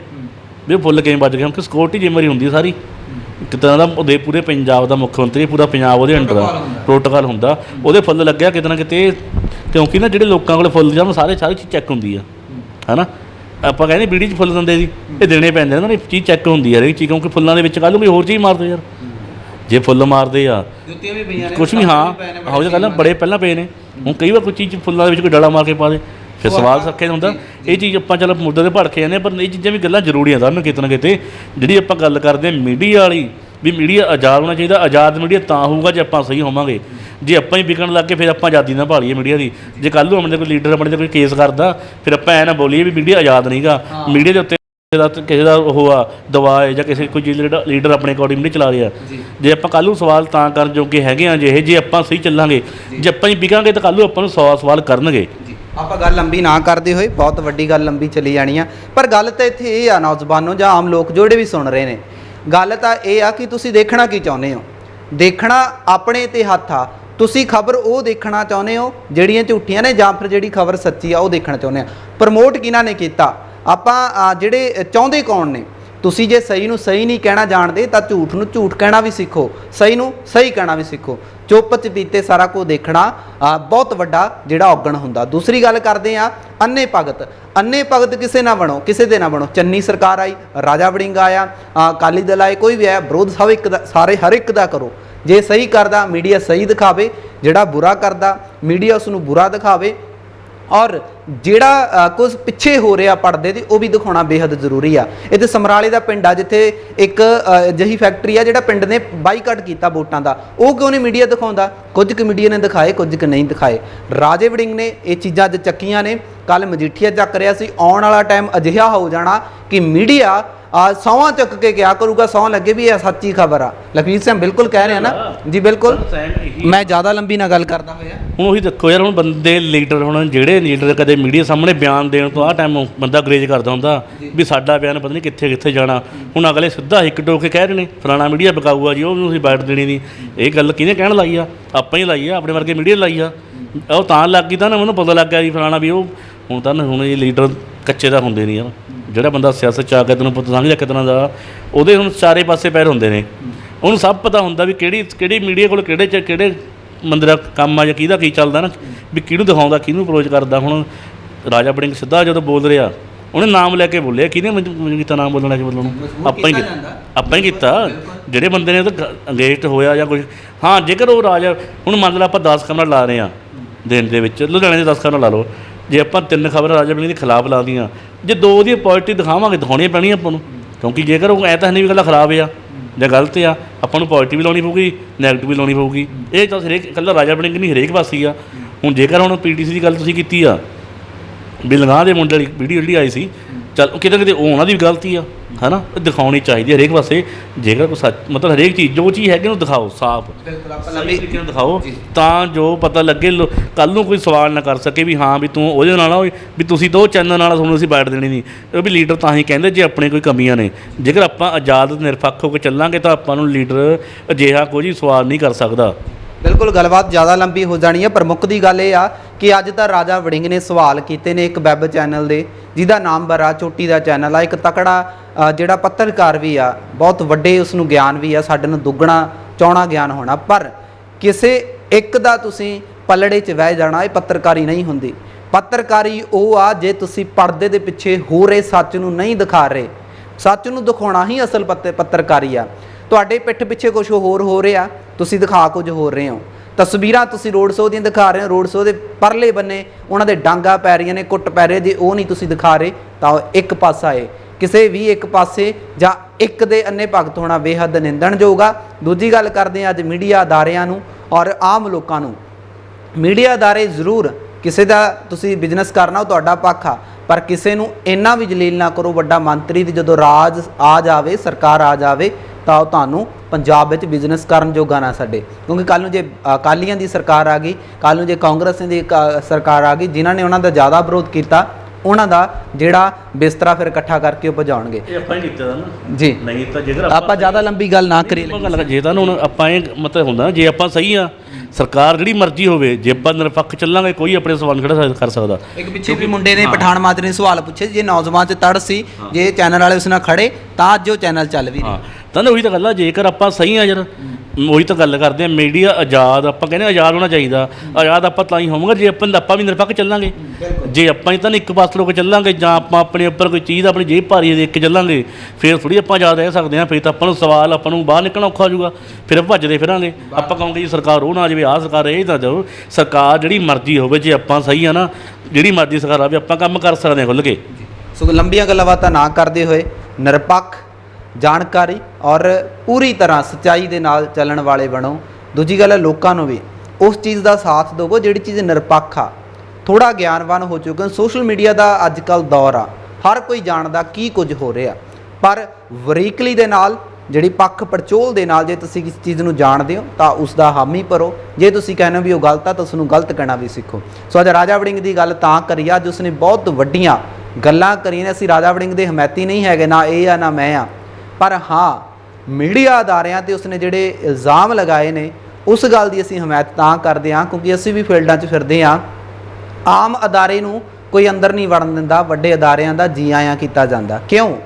ਵੀ ਫੁੱਲ ਕਿਵੇਂ ਵੱਜ ਗਏ ਕਿਉਂਕਿ ਸਿਕਿਉਰਿਟੀ ਜ਼ਿੰਮੇਵਾਰੀ ਹੁੰਦੀ ਹੈ ਸਾਰੀ। ਇੱਕ ਤਰ੍ਹਾਂ ਦਾ ਉਹਦੇ ਪੂਰੇ ਪੰਜਾਬ ਦਾ ਮੁੱਖ ਮੰਤਰੀ ਪੂਰਾ ਪੰਜਾਬ ਉਹਦੇ ਅੰਡਰ ਆ। ਪ੍ਰੋਟੋਕਾਲ ਹੁੰਦਾ। ਉਹਦੇ ਫੁੱਲ ਲੱਗਿਆ ਕਿਤੇ ਨਾ ਕਿਤੇ ਕਿਉਂਕਿ ਨਾ ਜਿਹੜੇ ਲੋਕਾਂ ਕੋਲ ਫੁੱਲ ਜਾਂ ਸਾਰੇ ਸਾਰੀ ਚੀਜ਼ ਚੈੱਕ ਹੁੰਦੀ ਆ ਹੈਨਾ? ਆਪਾਂ ਕਹਿੰਦੇ ਬੀੜੀ 'ਚ ਫੁੱਲ ਦਿੰਦੇ ਸੀ ਇਹ ਦੇਣੇ ਪੈਂਦੇ ਨੇ ਨਾ ਇਹ ਚੀਜ਼ ਚੈੱਕ ਹੁੰਦੀ ਆ ਹਰੇਕ ਚੀਜ਼ ਕਿਉਂਕਿ ਫੁੱਲਾਂ ਦੇ ਵਿੱਚ ਕੱਲ੍ਹ ਨੂੰ ਕੋਈ ਹੋਰ ਚੀਜ਼ ਮਾਰ ਦਿਓ ਯਾਰ। ਜੇ ਫੁੱਲ ਮਾਰਦੇ ਆ ਜੁੱਤੀਆਂ ਵੀ ਪਈਆਂ ਕੁਛ ਵੀ ਹਾਂ ਆਹੋ ਜਿਹਾ ਗੱਲ ਬੜੇ ਪਹਿਲਾਂ ਪਏ ਨੇ। ਹੁਣ ਕਈ ਵਾਰ ਕੋਈ ਚੀਜ਼ ਫੁੱਲਾਂ ਦੇ ਵਿੱਚ ਕੋਈ ਡਲਾ ਮਾਰ ਕੇ ਪਾ ਦੇ। ਫਿਰ ਸਵਾਲ ਸੱਖੇ ਹੁੰਦਾ। ਇਹ ਚੀਜ਼ ਆਪਾਂ ਚੱਲ ਮੁੱਦੇ ਤੇ ਭੜਕੇ ਜਾਂਦੇ ਪਰ ਇਹ ਚੀਜ਼ਾਂ ਵੀ ਗੱਲਾਂ ਜ਼ਰੂਰੀਆਂ ਸਾਨੂੰ ਕਿਤੇ ਨਾ ਕਿਤੇ। ਜਿਹੜੀ ਆਪਾਂ ਗੱਲ ਕਰਦੇ ਹਾਂ ਮੀਡੀਆ ਵਾਲੀ ਵੀ ਮੀਡੀਆ ਆਜ਼ਾਦ ਹੋਣਾ ਚਾਹੀਦਾ ਆਜ਼ਾਦ ਮੀਡੀਆ ਤਾਂ ਹੋਊਗਾ ਜੇ ਆਪਾਂ ਸਹੀ ਹੋਵਾਂਗੇ। ਜੇ ਆਪਾਂ ਹੀ ਵਿਕਣ ਲੱਗ ਕੇ ਫਿਰ ਆਪਾਂ ਆਜ਼ਾਦੀ ਨਾ ਭਾਲੀਏ ਮੀਡੀਆ ਦੀ। ਜੇ ਕੱਲ੍ਹ ਨੂੰ ਆਪਣੇ ਕੋਈ ਲੀਡਰ ਆਪਣੇ ਤੇ ਕੋਈ ਕੇਸ ਕਰਦਾ ਫਿਰ ਆਪਾਂ ਐ ਨਾ ਬੋਲੀਏ ਵੀ ਮੀਡੀਆ ਆਜ਼ਾਦ ਨਹੀਂਗਾ। ਮੀਡੀਆ ਦੇ ਉੱਤੇ ਕਿਸੇ ਦਾ ਕਿਸੇ ਦਾ ਉਹ ਆ ਦਬਾਅ ਹੈ ਜਾਂ ਕਿਸੇ ਕੋਈ ਲੀਡਰ ਲੀਡਰ ਆਪਣੇ ਅਕੋਰਡਿੰਗ ਨਹੀਂ ਚਲਾ ਰਿਹਾ। ਜੇ। ਆਪਾਂ ਕੱਲ੍ਹ ਨੂੰ ਸਵਾਲ ਤਾਂ ਕਰਨ ਜੋਗੇ ਹੈਗੇ ਆ ਜੇ ਇਹ ਜੇ ਆਪਾਂ ਸਹੀ ਚੱਲਾਂਗੇ। ਜੇ। ਆਪਾਂ ਹੀ ਵਿਕਾਂਗੇ ਤਾਂ ਕੱਲ੍ਹ ਨੂੰ ਆਪਾਂ ਨੂੰ 100 ਸਵਾਲ ਕਰਨਗੇ। ਆਪਾਂ ਗੱਲ ਲੰਬੀ ਨਾ ਕਰਦੇ ਹੋਏ, ਬਹੁਤ ਵੱਡੀ ਗੱਲ ਲੰਬੀ ਚਲੀ ਜਾਣੀ ਆ। ਪਰ ਗੱਲ ਤਾਂ ਇੱਥੇ ਇਹ ਆ ਨੌਜਵਾਨੋ ਜਾਂ ਆਮ ਲੋਕ ਜਿਹੜੇ ਵੀ ਸੁਣ ਰਹੇ ਨੇ, ਗੱਲ ਤਾਂ ਇਹ ਆ ਕਿ ਤੁਸੀਂ ਦੇਖਣਾ ਕੀ ਚਾਹੁੰਦੇ ਹੋ? ਦੇਖਣਾ ਆਪਣੇ ਤੇ ਹੱਥ ਆ। ਤੁਸੀਂ ਖਬਰ ਉਹ ਦੇਖਣਾ ਚਾਹੁੰਦੇ ਹੋ ਜਿਹੜੀਆਂ ਝੂਠੀਆਂ ਨੇ ਜਾਂ ਫਿਰ ਜਿਹੜੀ ਖਬਰ ਸੱਚੀ ਆ ਉਹ ਦੇਖਣਾ ਚਾਹੁੰਦੇ ਆ। ਪ੍ਰਮੋਟ ਕਿਹਨਾਂ ਨੇ ਕੀਤਾ? ਆਪਾਂ ਜਿਹੜੇ ਚਾਹੁੰਦੇ ਕੌਣ ਨੇ? ਤੁਸੀਂ ਜੇ ਸਹੀ ਨੂੰ ਸਹੀ ਨਹੀਂ ਕਹਿਣਾ ਜਾਣਦੇ, ਤਾਂ ਝੂਠ ਨੂੰ ਝੂਠ ਕਹਿਣਾ ਵੀ ਸਿੱਖੋ। ਸਹੀ ਨੂੰ ਸਹੀ ਕਹਿਣਾ ਵੀ ਸਿੱਖੋ। ਚੁੱਪ ਚਪੀਤੇ ਸਾਰਾ ਕੁਝ ਦੇਖਣਾ ਬਹੁਤ ਵੱਡਾ ਜਿਹੜਾ ਔਗਣ ਹੁੰਦਾ। ਦੂਸਰੀ ਗੱਲ ਕਰਦੇ ਆ ਅੰਨੇ ਭਗਤ। ਅੰਨੇ ਭਗਤ ਕਿਸੇ ਨਾ ਬਣੋ, ਕਿਸੇ ਦੇ ਨਾ ਬਣੋ। ਚੰਨੀ ਸਰਕਾਰ ਆਈ, ਰਾਜਾ ਵੜਿੰਗ ਆਇਆ ਅਕਾਲੀ ਦਲ ਆਏ, ਕੋਈ ਵੀ ਆਇਆ, ਵਿਰੋਧ ਸਭ ਇੱਕ ਦਾ, ਸਾਰੇ ਹਰ ਇੱਕ ਦਾ ਕਰੋ। ਜੇ ਸਹੀ ਕਰਦਾ, ਮੀਡੀਆ ਸਹੀ ਦਿਖਾਵੇ, ਜਿਹੜਾ ਬੁਰਾ ਕਰਦਾ, ਮੀਡੀਆ ਉਸ ਨੂੰ ਬੁਰਾ ਦਿਖਾਵੇ। ਔਰ ਜਿਹੜਾ ਕੁਝ ਪਿੱਛੇ ਹੋ ਰਿਹਾ ਪਰਦੇ 'ਤੇ ਉਹ ਵੀ ਦਿਖਾਉਣਾ ਬੇहद ਜ਼ਰੂਰੀ ਆ। ਇੱਥੇ ਸਮਰਾਲੇ ਦਾ ਪਿੰਡ ਆ ਜਿੱਥੇ ਇੱਕ ਅ, ਅਜਿਹੀ ਫੈਕਟਰੀ ਆ ਜਿਹੜਾ ਪਿੰਡ ਨੇ ਬਾਈਕਾਟ ਕੀਤਾ ਵੋਟਾਂ ਦਾ। ਉਹ ਕਿਉਂ ਨਹੀਂ ਮੀਡੀਆ ਦਿਖਾਉਂਦਾ? ਕੁਝ ਕੁ ਮੀਡੀਆ ਨੇ ਦਿਖਾਏ ਕੁਝ ਕੁ ਨਹੀਂ ਦਿਖਾਏ। ਰਾਜੇ ਵੜਿੰਗ ਨੇ ਇਹ ਚੀਜ਼ਾਂ ਅੱਜ ਚੱਕੀਆਂ ਨੇ। ਕੱਲ ਮਜੀਠੀਆ ਚੱਕ ਰਿਹਾ ਸੀ। ਆਉਣ ਵਾਲਾ ਟਾਈਮ ਅਜਿਹਾ ਹੋ ਜਾਣਾ ਕਿ ਮੀਡੀਆ ਆ ਸੌਹਾਂ ਚੱਕ ਕੇ ਕਿਆ ਕਰੂਗਾ? ਸੌਂ ਲੱਗੇ ਵੀ ਇਹ ਸੱਚੀ ਖਬਰ ਆ। ਲਖਵੀਰ ਸਿੰਘ ਬਿਲਕੁਲ ਕਹਿ ਰਿਹਾ ਨਾ? ਜੀ ਬਿਲਕੁਲ। ਮੈਂ ਜ਼ਿਆਦਾ ਲੰਬੀ ਨਾ ਗੱਲ ਕਰਦਾ ਹੋਇਆ। ਹੁਣ ਉਹੀ ਦੇਖੋ ਯਾਰ ਹੁਣ ਬੰਦੇ ਲੀਡਰ ਹੁਣ ਜਿਹੜੇ ਲੀਡਰ ਕਦੇ ਮੀਡੀਆ ਸਾਹਮਣੇ ਬਿਆਨ ਦੇਣ ਤੋਂ ਆਹ ਟਾਈਮ ਬੰਦਾ ਗਰੇਜ ਕਰਦਾ ਹੁੰਦਾ ਵੀ ਸਾਡਾ ਬਿਆਨ ਪਤਾ ਨਹੀਂ ਕਿੱਥੇ ਕਿੱਥੇ ਜਾਣਾ। ਹੁਣ ਅਗਲੇ ਸਿੱਧਾ ਇੱਕ ਟੋਕ ਕੇ ਕਹਿ ਰਹੇ ਨੇ ਫਲਾਣਾ ਮੀਡੀਆ ਬਕਾਊ ਆ ਜੀ ਉਹ ਵੀ ਤੁਸੀਂ ਬੈਠ ਦੇਣੀ ਨਹੀਂ ਇਹ ਗੱਲ ਕਿਹਨੇ ਕਹਿਣ ਲਾਈ ਆ? ਆਪਾਂ ਹੀ ਲਾਈ ਆ ਆਪਣੇ ਵਰਗੇ ਮੀਡੀਆ ਲਾਈ ਆ। ਉਹ ਤਾਂ ਲੱਗ ਗਈ ਤਾਂ ਨਾ ਮੈਨੂੰ ਪਤਾ ਲੱਗ ਗਿਆ ਜੀ ਫਲਾਣਾ ਵੀ ਉਹ ਹੁਣ ਤਾਂ ਹੁਣ ਇਹ ਲੀਡਰ ਕੱਚੇ ਦਾ ਹੁੰਦੇ ਨਹੀਂ ਯਾਰ। ਜਿਹੜਾ ਬੰਦਾ ਸਿਆਸਤ ਚ ਆ ਕੇ ਤੈਨੂੰ ਪਤਾ ਸਮਝ ਕਿਤਨਾ ਦਾ ਉਹਦੇ ਹੁਣ ਚਾਰੇ ਪਾਸੇ ਪੈਰ ਹੁੰਦੇ ਨੇ। ਉਹਨੂੰ ਸਭ ਪਤਾ ਹੁੰਦਾ ਵੀ ਕਿਹੜੀ ਕਿਹੜੀ ਮੀਡੀਆ ਕੋਲ ਕਿਹੜੇ ਚ ਕਿਹੜੇ ਦਾ ਕੰਮ ਆ ਜਾਂ ਕਿਹਦਾ ਕੀ ਚੱਲਦਾ ਨਾ ਵੀ ਕਿਹਨੂੰ ਦਿਖਾਉਂਦਾ ਕਿਹਨੂੰ ਅਪਰੋਚ ਕਰਦਾ। ਹੁਣ ਰਾਜਾ ਬੜਿੰਗ ਸਿੱਧਾ ਜਦੋਂ ਬੋਲ ਰਿਹਾ ਉਹਨੇ ਨਾਮ ਲੈ ਕੇ ਬੋਲਿਆ। ਕਿਹਨੇ ਮੈਨੂੰ ਕੀਤਾ ਨਾਮ ਬੋਲਣ ਕੇ ਬੋਲਣ ਆਪਾਂ ਹੀ ਕੀਤਾ। ਆਪਾਂ ਹੀ ਕੀਤਾ। ਜਿਹੜੇ ਬੰਦੇ ਨੇ ਤਾਂ ਅੰਗੇਜਡ ਹੋਇਆ ਜਾਂ ਕੁਝ ਹਾਂ ਜੇਕਰ ਉਹ ਰਾਜਾ ਹੁਣ ਮੰਨ ਲਾ ਆਪਾਂ 10 ਕਮਰਾ ਲਾ ਰਹੇ ਆ ਦਿਨ ਦੇ ਵਿੱਚ ਲੁਧਿਆਣੇ ਦੇ 10 ਕਮਰਾ ਲਾ ਲਓ। ਜੇ ਆਪਾਂ ਤਿੰਨ ਖਬਰਾਂ ਰਾਜਾ ਬਣੀ ਦੇ ਖਿਲਾਫ ਲਾ ਦੀਆਂ ਜੇ ਦੋ ਉਹਦੀ ਪੋਜ਼ਿਟਿਵ ਦਿਖਾਵਾਂਗੇ, ਦਿਖਾਉਣੀਆਂ ਪੈਣੀਆਂ ਆਪਾਂ ਨੂੰ। ਕਿਉਂਕਿ ਜੇਕਰ ਉਹ ਐ ਤਾਂ ਨਹੀਂ ਵੀ ਗੱਲਾਂ ਖਰਾਬ ਆ ਜਾਂ ਗਲਤ ਆ, ਆਪਾਂ ਨੂੰ ਪੋਜ਼ਿਟਿਵ ਵੀ ਲਾਉਣੀ ਪਊਗੀ ਨੈਗੇਟਿਵ ਵੀ ਲਾਉਣੀ ਪਊਗੀ। ਇਹ ਤਾਂ ਹਰੇਕ, ਇਕੱਲਾ ਰਾਜਾ ਬਣਿੰਗ ਨਹੀਂ, ਹਰੇਕ ਪਾਸੀ ਆ। ਹੁਣ ਜੇਕਰ ਹੁਣ ਪੀਟੀਸੀ ਦੀ ਗੱਲ ਤੁਸੀਂ ਕੀਤੀ ਆ ਵੀ ਦੇ ਮੁੰਡੇ ਵਾਲੀ ਵੀਡੀਓ ਜਿਹੜੀ ਆਈ ਸੀ, ਚੱਲ ਕਿਤੇ ਨਾ ਕਿਤੇ ਉਹ ਉਹਨਾਂ ਦੀ ਵੀ ਗਲਤੀ ਆ। ਹਨਾ? ਦਿਖਾਉਣੀ ਚਾਹੀਦੀ ਹੈ ਹਰੇਕ ਪਾਸੇ। ਜੇਕਰ ਕੋਈ ਸੱਚ ਮਤਲਬ ਹਰੇਕ ਚੀਜ਼ ਜੋ ਚੀਜ਼ ਹੈਗੀ ਉਹਨੂੰ ਦਿਖਾਓ ਸਾਫ਼। ਬਿਲਕੁਲ ਆਪਾਂ ਸਹੀ ਲੰਬੀ ਤਰੀਕੇ ਨਾਲ ਦਿਖਾਓ। ਤਾਂ ਜੋ ਪਤਾ ਲੱਗੇ ਕੱਲ ਨੂੰ ਕੋਈ ਸਵਾਲ ਨਾ ਕਰ ਸਕੇ ਵੀ ਹਾਂ ਵੀ ਤੂੰ ਉਹਦੇ ਨਾਲ ਆ ਵੀ ਤੁਸੀਂ ਉਹ ਚੈਨਲ ਨਾਲ ਤੁਹਾਨੂੰ ਅਸੀਂ ਬੈਠ ਦੇਣੀ ਨਹੀਂ। ਉਹ ਵੀ ਲੀਡਰ ਤਾਂ ਹੀ ਕਹਿੰਦੇ ਜੇ ਆਪਣੇ ਕੋਈ ਕਮੀਆਂ ਨੇ। ਜੇਕਰ ਆਪਾਂ ਆਜ਼ਾਦ ਨਿਰਪੱਖ ਹੋ ਕੇ ਚੱਲਾਂਗੇ ਤਾਂ ਆਪਾਂ ਨੂੰ ਲੀਡਰ ਅਜਿਹਾ ਕੋਈ ਸਵਾਲ ਨਹੀਂ ਕਰ ਸਕਦਾ। ਬਿਲਕੁਲ ਗੱਲਬਾਤ ਜ਼ਿਆਦਾ ਲੰਬੀ ਹੋ ਜਾਣੀ ਹੈ ਪ੍ਰਮੁੱਖ ਦੀ ਗੱਲ ਇਹ ਆ ਕਿ ਅੱਜ ਤਾਂ ਰਾਜਾ ਵੜਿੰਗ ਨੇ ਸਵਾਲ ਕੀਤੇ ਨੇ ਇੱਕ ਵੈਬ ਚੈਨਲ ਦੇ, ਜਿਹਦਾ ਨਾਮ ਬਰਾ ਚੋਟੀ ਦਾ ਚੈਨਲ ਆ, ਇੱਕ ਤਕੜਾ ਜਿਹੜਾ ਪੱਤਰਕਾਰ ਵੀ ਆ, ਬਹੁਤ ਵੱਡੇ ਉਸ ਨੂੰ ਗਿਆਨ ਵੀ ਆ, ਸਾਡੇ ਨੂੰ ਦੁੱਗਣਾ, ਚੌਣਾ ਗਿਆਨ ਹੋਣਾ, ਪਰ ਕਿਸੇ ਇੱਕ ਦਾ ਤੁਸੀਂ ਪਲੜੇ 'ਚ ਵਹਿ ਜਾਣਾ, ਇਹ ਪੱਤਰਕਾਰੀ ਨਹੀਂ ਹੁੰਦੀ। ਪੱਤਰਕਾਰੀ ਉਹ ਆ, ਜੇ ਤੁਸੀਂ ਪਰਦੇ ਦੇ ਪਿੱਛੇ ਹੋ ਰਹੇ ਸੱਚ ਨੂੰ ਨਹੀਂ ਦਿਖਾ ਰਹੇ, ਸੱਚ ਨੂੰ ਦਿਖਾਉਣਾ ਹੀ ਅਸਲ ਪੱਤੇ ਪੱਤਰਕਾਰੀ ਆ। ਤੁਹਾਡੇ ਪਿੱਠ ਪਿੱਛੇ ਕੁਝ ਹੋਰ ਹੋ ਰਿਹਾ, ਤੁਸੀਂ ਦਿਖਾ ਕੁਝ ਹੋਰ ਰਹੇ ਹੋ। ਤਸਵੀਰਾਂ ਤੁਸੀਂ ਰੋਡ ਸ਼ੋਅ ਦੀਆਂ ਦਿਖਾ ਰਹੇ ਹੋ, ਰੋਡ ਸ਼ੋਅ ਦੇ ਪਰਲੇ ਬੰਨੇ ਉਹਨਾਂ ਦੇ ਡਾਂਗਾ ਪੈ ਰਹੀਆਂ ਨੇ, ਕੁੱਟ ਪੈ ਰਹੇ, ਜੇ ਉਹ ਨਹੀਂ ਤੁਸੀਂ ਦਿਖਾ ਰਹੇ, ਤਾਂ ਉਹ ਇੱਕ ਪਾਸਾ ਏ। ਕਿਸੇ ਵੀ ਇੱਕ ਪਾਸੇ ਜਾਂ ਇੱਕ ਦੇ ਅੰਨੇ ਭਗਤ ਹੋਣਾ ਬੇਹੱਦ ਨਿੰਦਣਯੋਗ ਆ। ਦੂਜੀ ਗੱਲ ਕਰਦੇ ਹਾਂ ਅੱਜ ਮੀਡੀਆ ਅਦਾਰਿਆਂ ਨੂੰ ਔਰ ਆਮ ਲੋਕਾਂ ਨੂੰ। ਮੀਡੀਆ ਅਦਾਰੇ ਜ਼ਰੂਰ ਕਿਸੇ ਦਾ ਤੁਸੀਂ ਬਿਜ਼ਨਸ ਕਰਨਾ, ਉਹ ਤੁਹਾਡਾ ਪੱਖ ਆ, ਪਰ ਕਿਸੇ ਨੂੰ ਇੰਨਾ ਵੀ ਜਲੀਲ ਨਾ ਕਰੋ, ਵੱਡਾ ਮੰਤਰੀ ਦੀ ਜਦੋਂ ਰਾਜ ਆ ਜਾਵੇ, ਸਰਕਾਰ ਆ ਜਾਵੇ ਤਾਂ ਉਹ ਤੁਹਾਨੂੰ ਪੰਜਾਬ ਵਿੱਚ ਬਿਜ਼ਨਸ ਕਰਨ ਜੋਗਾ ਨਾ ਛੱਡੇ। ਕਿਉਂਕਿ ਕੱਲ ਨੂੰ ਜੇ ਅਕਾਲੀਆਂ ਦੀ ਸਰਕਾਰ ਆ ਗਈ ਕੱਲ ਨੂੰ ਜੇ ਕਾਂਗਰਸ ਦੀ ਸਰਕਾਰ ਆ ਗਈ ਜਿਨ੍ਹਾਂ ਨੇ ਉਹਨਾਂ ਦਾ ਜ਼ਿਆਦਾ ਵਿਰੋਧ ਕੀਤਾ ਉਹਨਾਂ ਦਾ ਜਿਹੜਾ ਬਿਸਤਰਾ ਫਿਰ ਇਕੱਠਾ ਕਰਕੇ ਉਹ ਭਜਾਉਣਗੇ। ਇਹ ਆਪਾਂ ਹੀ ਕੀਤਾ ਨਾ। ਜੀ। ਨਹੀਂ ਤਾਂ ਜੇਕਰ ਆਪਾਂ ਜ਼ਿਆਦਾ ਲੰਬੀ ਗੱਲ ਨਾ ਕਰੀਏ ਜੇ ਤਾਂ ਹੁਣ ਆਪਾਂ ਇਹ ਮਤਲਬ ਹੁੰਦਾ ਜੇ ਆਪਾਂ ਸਹੀ ਆ ਸਰਕਾਰ ਜਿਹੜੀ ਮਰਜ਼ੀ ਹੋਵੇ ਜੇ ਆਪਾਂ ਨਿਰਪੱਖ ਚੱਲਾਂਗੇ ਕੋਈ ਆਪਣੇ ਸਵਾਲ ਖੜਾ ਕਰ ਸਕਦਾ। ਇੱਕ ਪਿੱਛੇ ਵੀ ਮੁੰਡੇ ਨੇ ਪਠਾਨ ਮਾਜਰੇ ਨੇ ਸਵਾਲ ਪੁੱਛੇ ਜੇ ਨੌਜਵਾਨ ਚ ਤੜ ਸੀ ਜੇ ਚੈਨਲ ਵਾਲੇ ਉਸ ਨਾਲ ਖੜੇ ਤਾਂ ਅੱਜ ਉਹ ਚੈਨਲ ਚੱਲ ਵੀ ਰਿਹਾ। ਤਾਂ ਉਹੀ ਤਾਂ ਗੱਲ ਆ ਜੇਕਰ ਆਪਾਂ ਸਹੀ ਆ ਯਾਰ ਉਹੀ ਤਾਂ ਗੱਲ ਕਰਦੇ ਆ ਮੀਡੀਆ ਆਜ਼ਾਦ ਆਪਾਂ ਕਹਿੰਦੇ ਆਜ਼ਾਦ ਹੋਣਾ ਚਾਹੀਦਾ। ਆਜ਼ਾਦ ਆਪਾਂ ਤਾਂ ਹੀ ਹੋਵਾਂਗੇ ਜੇ ਆਪਾਂ ਆਪਾਂ ਵੀ ਨਿਰਪੱਖ ਚੱਲਾਂਗੇ। ਜੇ ਆਪਾਂ ਹੀ ਤਾਂ ਇੱਕ ਪਾਸੇ ਲੋਕ ਚੱਲਾਂਗੇ ਜਾਂ ਆਪਾਂ ਆਪਣੇ ਉੱਪਰ ਕੋਈ ਚੀਜ਼ ਆਪਣੀ ਜੇਬ ਭਾਰੀ ਦੇਖ ਕੇ ਚੱਲਾਂਗੇ ਫਿਰ ਥੋੜੀ ਆਪਾਂ ਆਜ਼ਾਦ ਰਹਿ ਸਕਦੇ ਆ ਫਿਰ ਤਾਂ ਆਪਾਂ ਨੂੰ ਸਵਾਲ ਆਪਾਂ ਨੂੰ ਬਾਹਰ ਨਿਕਲਣਾ ਔਖਾ ਹੋ ਜਾਊਗਾ। ਫਿਰ ਭੱਜਦੇ ਫਿਰਾਂਗੇ। ਆਪਾਂ ਕਹਾਂਗੇ ਜੀ ਸਰਕਾਰ ਉਹ ਨਾ ਜਾਵੇ ਆਹ ਸਰਕਾਰ ਇਹ ਤਾਂ ਜਾਓ ਸਰਕਾਰ ਜਿਹੜੀ ਮਰਜ਼ੀ ਹੋਵੇ ਜੇ ਆਪਾਂ ਸਹੀ ਆ ਨਾ ਜਿਹੜੀ ਮਰਜ਼ੀ ਸਰਕਾਰ ਆਵੇ ਆਪਾਂ ਕੰਮ ਕਰ ਸਕਦੇ ਆ ਖੁੱਲ ਕੇ। ਸੋ ਲੰਬੀਆਂ ਗੱਲਾਂ ਬਾਤਾਂ ਨਾ ਕਰਦੇ ਹੋਏ ਨਿਰਪੱਖ ਜਾਣਕਾਰੀ ਔਰ ਪੂਰੀ ਤਰ੍ਹਾਂ ਸੱਚਾਈ ਦੇ ਨਾਲ ਚੱਲਣ ਵਾਲੇ ਬਣੋ। ਦੂਜੀ ਗੱਲ ਹੈ ਲੋਕਾਂ ਨੂੰ ਵੀ ਉਸ ਚੀਜ਼ ਦਾ ਸਾਥ ਦਿਵੋ ਜਿਹੜੀ ਚੀਜ਼ ਨਿਰਪੱਖ ਆ। ਥੋੜਾ ਗਿਆਨਵਾਨ ਹੋ ਚੁੱਕੇ ਸੋਸ਼ਲ ਮੀਡੀਆ ਦਾ ਅੱਜ ਕੱਲ ਦੌਰ ਆ। ਹਰ ਕੋਈ ਜਾਣਦਾ ਕੀ ਕੁਝ ਹੋ ਰਿਹਾ। ਪਰ ਵਰੀਕਲੀ ਦੇ ਨਾਲ, ਜਿਹੜੀ ਪੱਖ ਪੜਚੋਲ ਦੇ ਨਾਲ ਜੇ ਤੁਸੀਂ ਕਿਸ ਚੀਜ਼ ਨੂੰ ਜਾਣਦੇ ਹੋ, ਤਾਂ ਉਸ ਦਾ ਹਾਮੀ ਭਰੋ। ਜੇ ਤੁਸੀਂ ਕਹਿੰਦੇ ਹੋ ਵੀ ਉਹ ਗਲਤ ਆ, ਤਾਂ ਉਸ ਨੂੰ ਗਲਤ ਕਹਿਣਾ ਵੀ ਸਿੱਖੋ। ਸੋ ਅੱਜ ਰਾਜਾ ਵੜਿੰਗ ਦੀ ਗੱਲ ਤਾਂ ਕਰੀ ਅੱਜ ਉਸਨੇ ਬਹੁਤ ਵੱਡੀਆਂ ਗੱਲਾਂ ਕਰੀਆਂ ਨੇ। ਅਸੀਂ ਰਾਜਾ ਵੜਿੰਗ ਦੇ ਹਮਾਇਤੀ ਨਹੀਂ ਹੈਗੇ, ਨਾ ਇਹ ਆ, ਨਾ ਮੈਂ ਆ। ਪਰ ਹਾਂ ਮੀਡੀਆ ਅਦਾਰਿਆਂ ਤੇ ਉਸਨੇ ਜਿਹੜੇ ਇਲਜ਼ਾਮ ਲਗਾਏ ਨੇ, ਉਸ ਗੱਲ ਦੀ ਅਸੀਂ ਹਮਾਇਤ ਤਾਂ ਕਰਦੇ ਹਾਂ, ਕਿਉਂਕਿ ਅਸੀਂ ਵੀ ਫੀਲਡਾਂ 'ਚ ਫਿਰਦੇ ਹਾਂ। ਆਮ ਅਦਾਰੇ ਨੂੰ ਕੋਈ ਅੰਦਰ ਨਹੀਂ ਵੜਨ ਦਿੰਦਾ, ਵੱਡੇ ਅਦਾਰਿਆਂ ਦਾ ਜੀ ਆਇਆਂ ਕੀਤਾ ਜਾਂਦਾ। ਕਿਉਂ?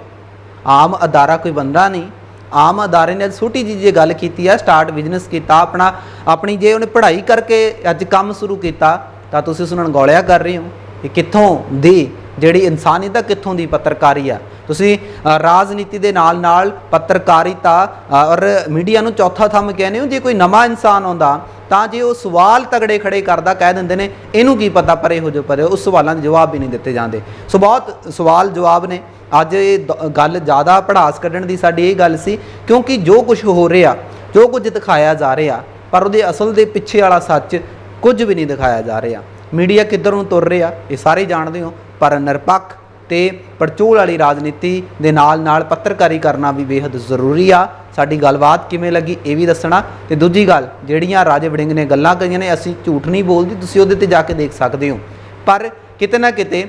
ਆਮ ਅਦਾਰਾ ਕੋਈ ਬੰਦਾ ਨਹੀਂ। ਆਮ ਅਦਾਰੇ ਨੇ ਅੱਜ ਛੋਟੀ ਜਿਹੀ ਜੇ ਗੱਲ ਕੀਤੀ ਆ ਸਟਾਰਟ ਬਿਜ਼ਨਸ ਕੀਤਾ, ਆਪਣਾ, ਆਪਣੀ ਜੇ ਉਹਨੇ ਪੜ੍ਹਾਈ ਕਰਕੇ ਅੱਜ ਕੰਮ ਸ਼ੁਰੂ ਕੀਤਾ, ਤਾਂ ਤੁਸੀਂ ਉਸ ਨੂੰ ਅਣਗੌਲਿਆ ਕਰ ਰਹੇ ਹੋ ਇਹ ਕਿੱਥੋਂ ਦੀ, ਜਿਹੜੀ ਇਨਸਾਨੀਅਤ ਆ, ਕਿੱਥੋਂ ਦੀ ਪੱਤਰਕਾਰੀ ਆ। ਤੁਸੀਂ ਰਾਜਨੀਤੀ ਦੇ ਨਾਲ ਨਾਲ ਪੱਤਰਕਾਰਿਤਾ ਔਰ ਮੀਡੀਆ ਨੂੰ ਚੌਥਾ ਥੰਮ ਕਹਿੰਦੇ ਹੋ, ਜੇ ਕੋਈ ਨਵਾਂ ਇਨਸਾਨ ਆਉਂਦਾ, ਤਾਂ ਜੇ ਉਹ ਸਵਾਲ ਤਗੜੇ ਖੜੇ ਕਰਦਾ, ਕਹਿ ਦਿੰਦੇ ਨੇ, ਇਹਨੂੰ ਕੀ ਪਤਾ ਪਰੇ ਹੋ ਜੋ ਪਰੇ ਉਸ ਸਵਾਲਾਂ ਦੇ ਜਵਾਬ ਵੀ ਨਹੀਂ ਦਿੱਤੇ ਜਾਂਦੇ। ਸੋ ਬਹੁਤ ਸਵਾਲ ਜਵਾਬ ਨੇ। ਅੱਜ ਇਹ ਦ- ਗੱਲ ਜ਼ਿਆਦਾ ਪੜਾਸ ਕੱਢਣ ਦੀ ਸਾਡੀ ਇਹ ਗੱਲ ਸੀ, ਕਿਉਂਕਿ ਜੋ ਕੁਝ ਹੋ ਰਿਹਾ, ਜੋ ਕੁਝ ਦਿਖਾਇਆ ਜਾ ਰਿਹਾ, ਪਰ ਉਹਦੇ ਅਸਲ ਦੇ ਪਿੱਛੇ ਵਾਲਾ ਸੱਚ ਕੁਝ ਵੀ ਨਹੀਂ ਦਿਖਾਇਆ ਜਾ ਰਿਹਾ। ਮੀਡੀਆ ਕਿੱਧਰ ਨੂੰ ਤੁਰ ਰਿਹਾ, ਇਹ ਸਾਰੇ ਜਾਣਦੇ ਹੋ, ਪਰ ਨਿਰਪੱਖ ਤੇ ਪੜਚੋਲ ਵਾਲੀ ਰਾਜਨੀਤੀ ਦੇ ਨਾਲ ਨਾਲ ਪੱਤਰਕਾਰੀ ਕਰਨਾ ਵੀ ਬੇहद ਜ਼ਰੂਰੀ ਆ। ਸਾਡੀ ਗੱਲਬਾਤ ਕਿਵੇਂ ਲੱਗੀ ਇਹ ਵੀ ਦੱਸਣਾ। ਤੇ ਦੂਜੀ ਗੱਲ, ਜਿਹੜੀਆਂ ਰਾਜੇ ਵੜਿੰਗ ਨੇ ਗੱਲਾਂ ਕਹੀਆਂ ਨੇ, ਅਸੀਂ ਝੂਠ ਨਹੀਂ ਬੋਲਦੀ, ਤੁਸੀਂ ਉਹਦੇ ਤੇ ਜਾ ਕੇ ਦੇਖ ਸਕਦੇ ਹੋ। ਪਰ ਕਿਤੇ ਨਾ ਕਿਤੇ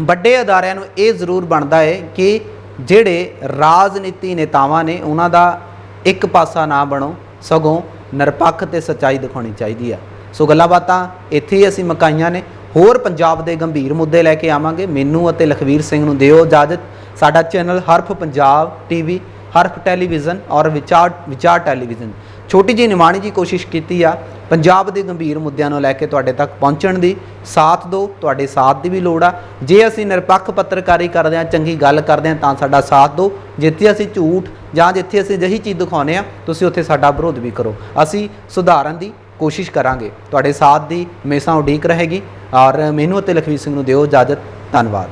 ਵੱਡੇ ਅਦਾਰਿਆਂ ਨੂੰ ਇਹ ਜ਼ਰੂਰ ਬਣਦਾ ਹੈ ਕਿ ਜਿਹੜੇ ਰਾਜਨੀਤੀ ਨੇਤਾਵਾਂ ਨੇ, ਉਹਨਾਂ ਦਾ ਇੱਕ ਪਾਸਾ ਨਾ ਬਣੋ, ਸਗੋਂ ਨਿਰਪੱਖ ਤੇ ਸੱਚਾਈ ਦਿਖਾਉਣੀ ਚਾਹੀਦੀ ਆ। ਸੋ ਗੱਲਾਂ ਬਾਤਾਂ ਇੱਥੇ ਹੀ ਅਸੀਂ ਮਕਾਈਆਂ ਨੇ। ਹੋਰ ਪੰਜਾਬ ਦੇ ਗੰਭੀਰ ਮੁੱਦੇ ਲੈ ਕੇ ਆਵਾਂਗੇ। ਮੈਨੂੰ ਅਤੇ ਲਖਵੀਰ ਸਿੰਘ ਨੂੰ ਦਿਓ ਇਜਾਜ਼ਤ। ਸਾਡਾ channel Harf Punjab TV, Harf television ਔਰ ਵਿਚਾਰ ਵਿਚਾਰ ਟੈਲੀਵਿਜ਼ਨ। ਛੋਟੀ ਜਿਹੀ ਨਿਮਾਣੀ ਜੀ ਕੋਸ਼ਿਸ਼ ਕੀਤੀ ਆ, ਪੰਜਾਬ ਦੇ ਗੰਭੀਰ ਮੁੱਦਿਆਂ ਨੂੰ ਲੈ ਕੇ ਤੁਹਾਡੇ ਤੱਕ ਪਹੁੰਚਣ ਦੀ ਸਾਥ ਦਿਓ, ਤੁਹਾਡੇ ਸਾਥ ਦੀ ਵੀ ਲੋੜ ਆ। ਜੇ ਅਸੀਂ ਨਿਰਪੱਖ ਪੱਤਰਕਾਰੀ ਕਰਦੇ ਹਾਂ, ਚੰਗੀ ਗੱਲ ਕਰਦੇ ਹਾਂ, ਤਾਂ ਸਾਡਾ ਸਾਥ ਦਿਓ। ਜਿੱਥੇ ਅਸੀਂ ਝੂਠ ਜਾਂ ਜਿੱਥੇ ਅਸੀਂ ਅਜਿਹੀ ਚੀਜ਼ ਦਿਖਾਉਂਦੇ ਆ ਤੁਸੀਂ ਉੱਥੇ ਸਾਡਾ ਵਿਰੋਧ ਵੀ ਕਰੋ। ਅਸੀਂ ਸੁਧਾਰਨ ਦੀ ਕੋਸ਼ਿਸ਼ ਕਰਾਂਗੇ। ਤੁਹਾਡੇ ਸਾਥ ਦੀ ਹਮੇਸ਼ਾ ਉਡੀਕ ਰਹੇਗੀ। ਔਰ ਮੈਨੂੰ ਅਤੇ ਲਖਵੀਰ ਸਿੰਘ ਨੂੰ ਦਿਓ ਇਜਾਜ਼ਤ। ਧੰਨਵਾਦ।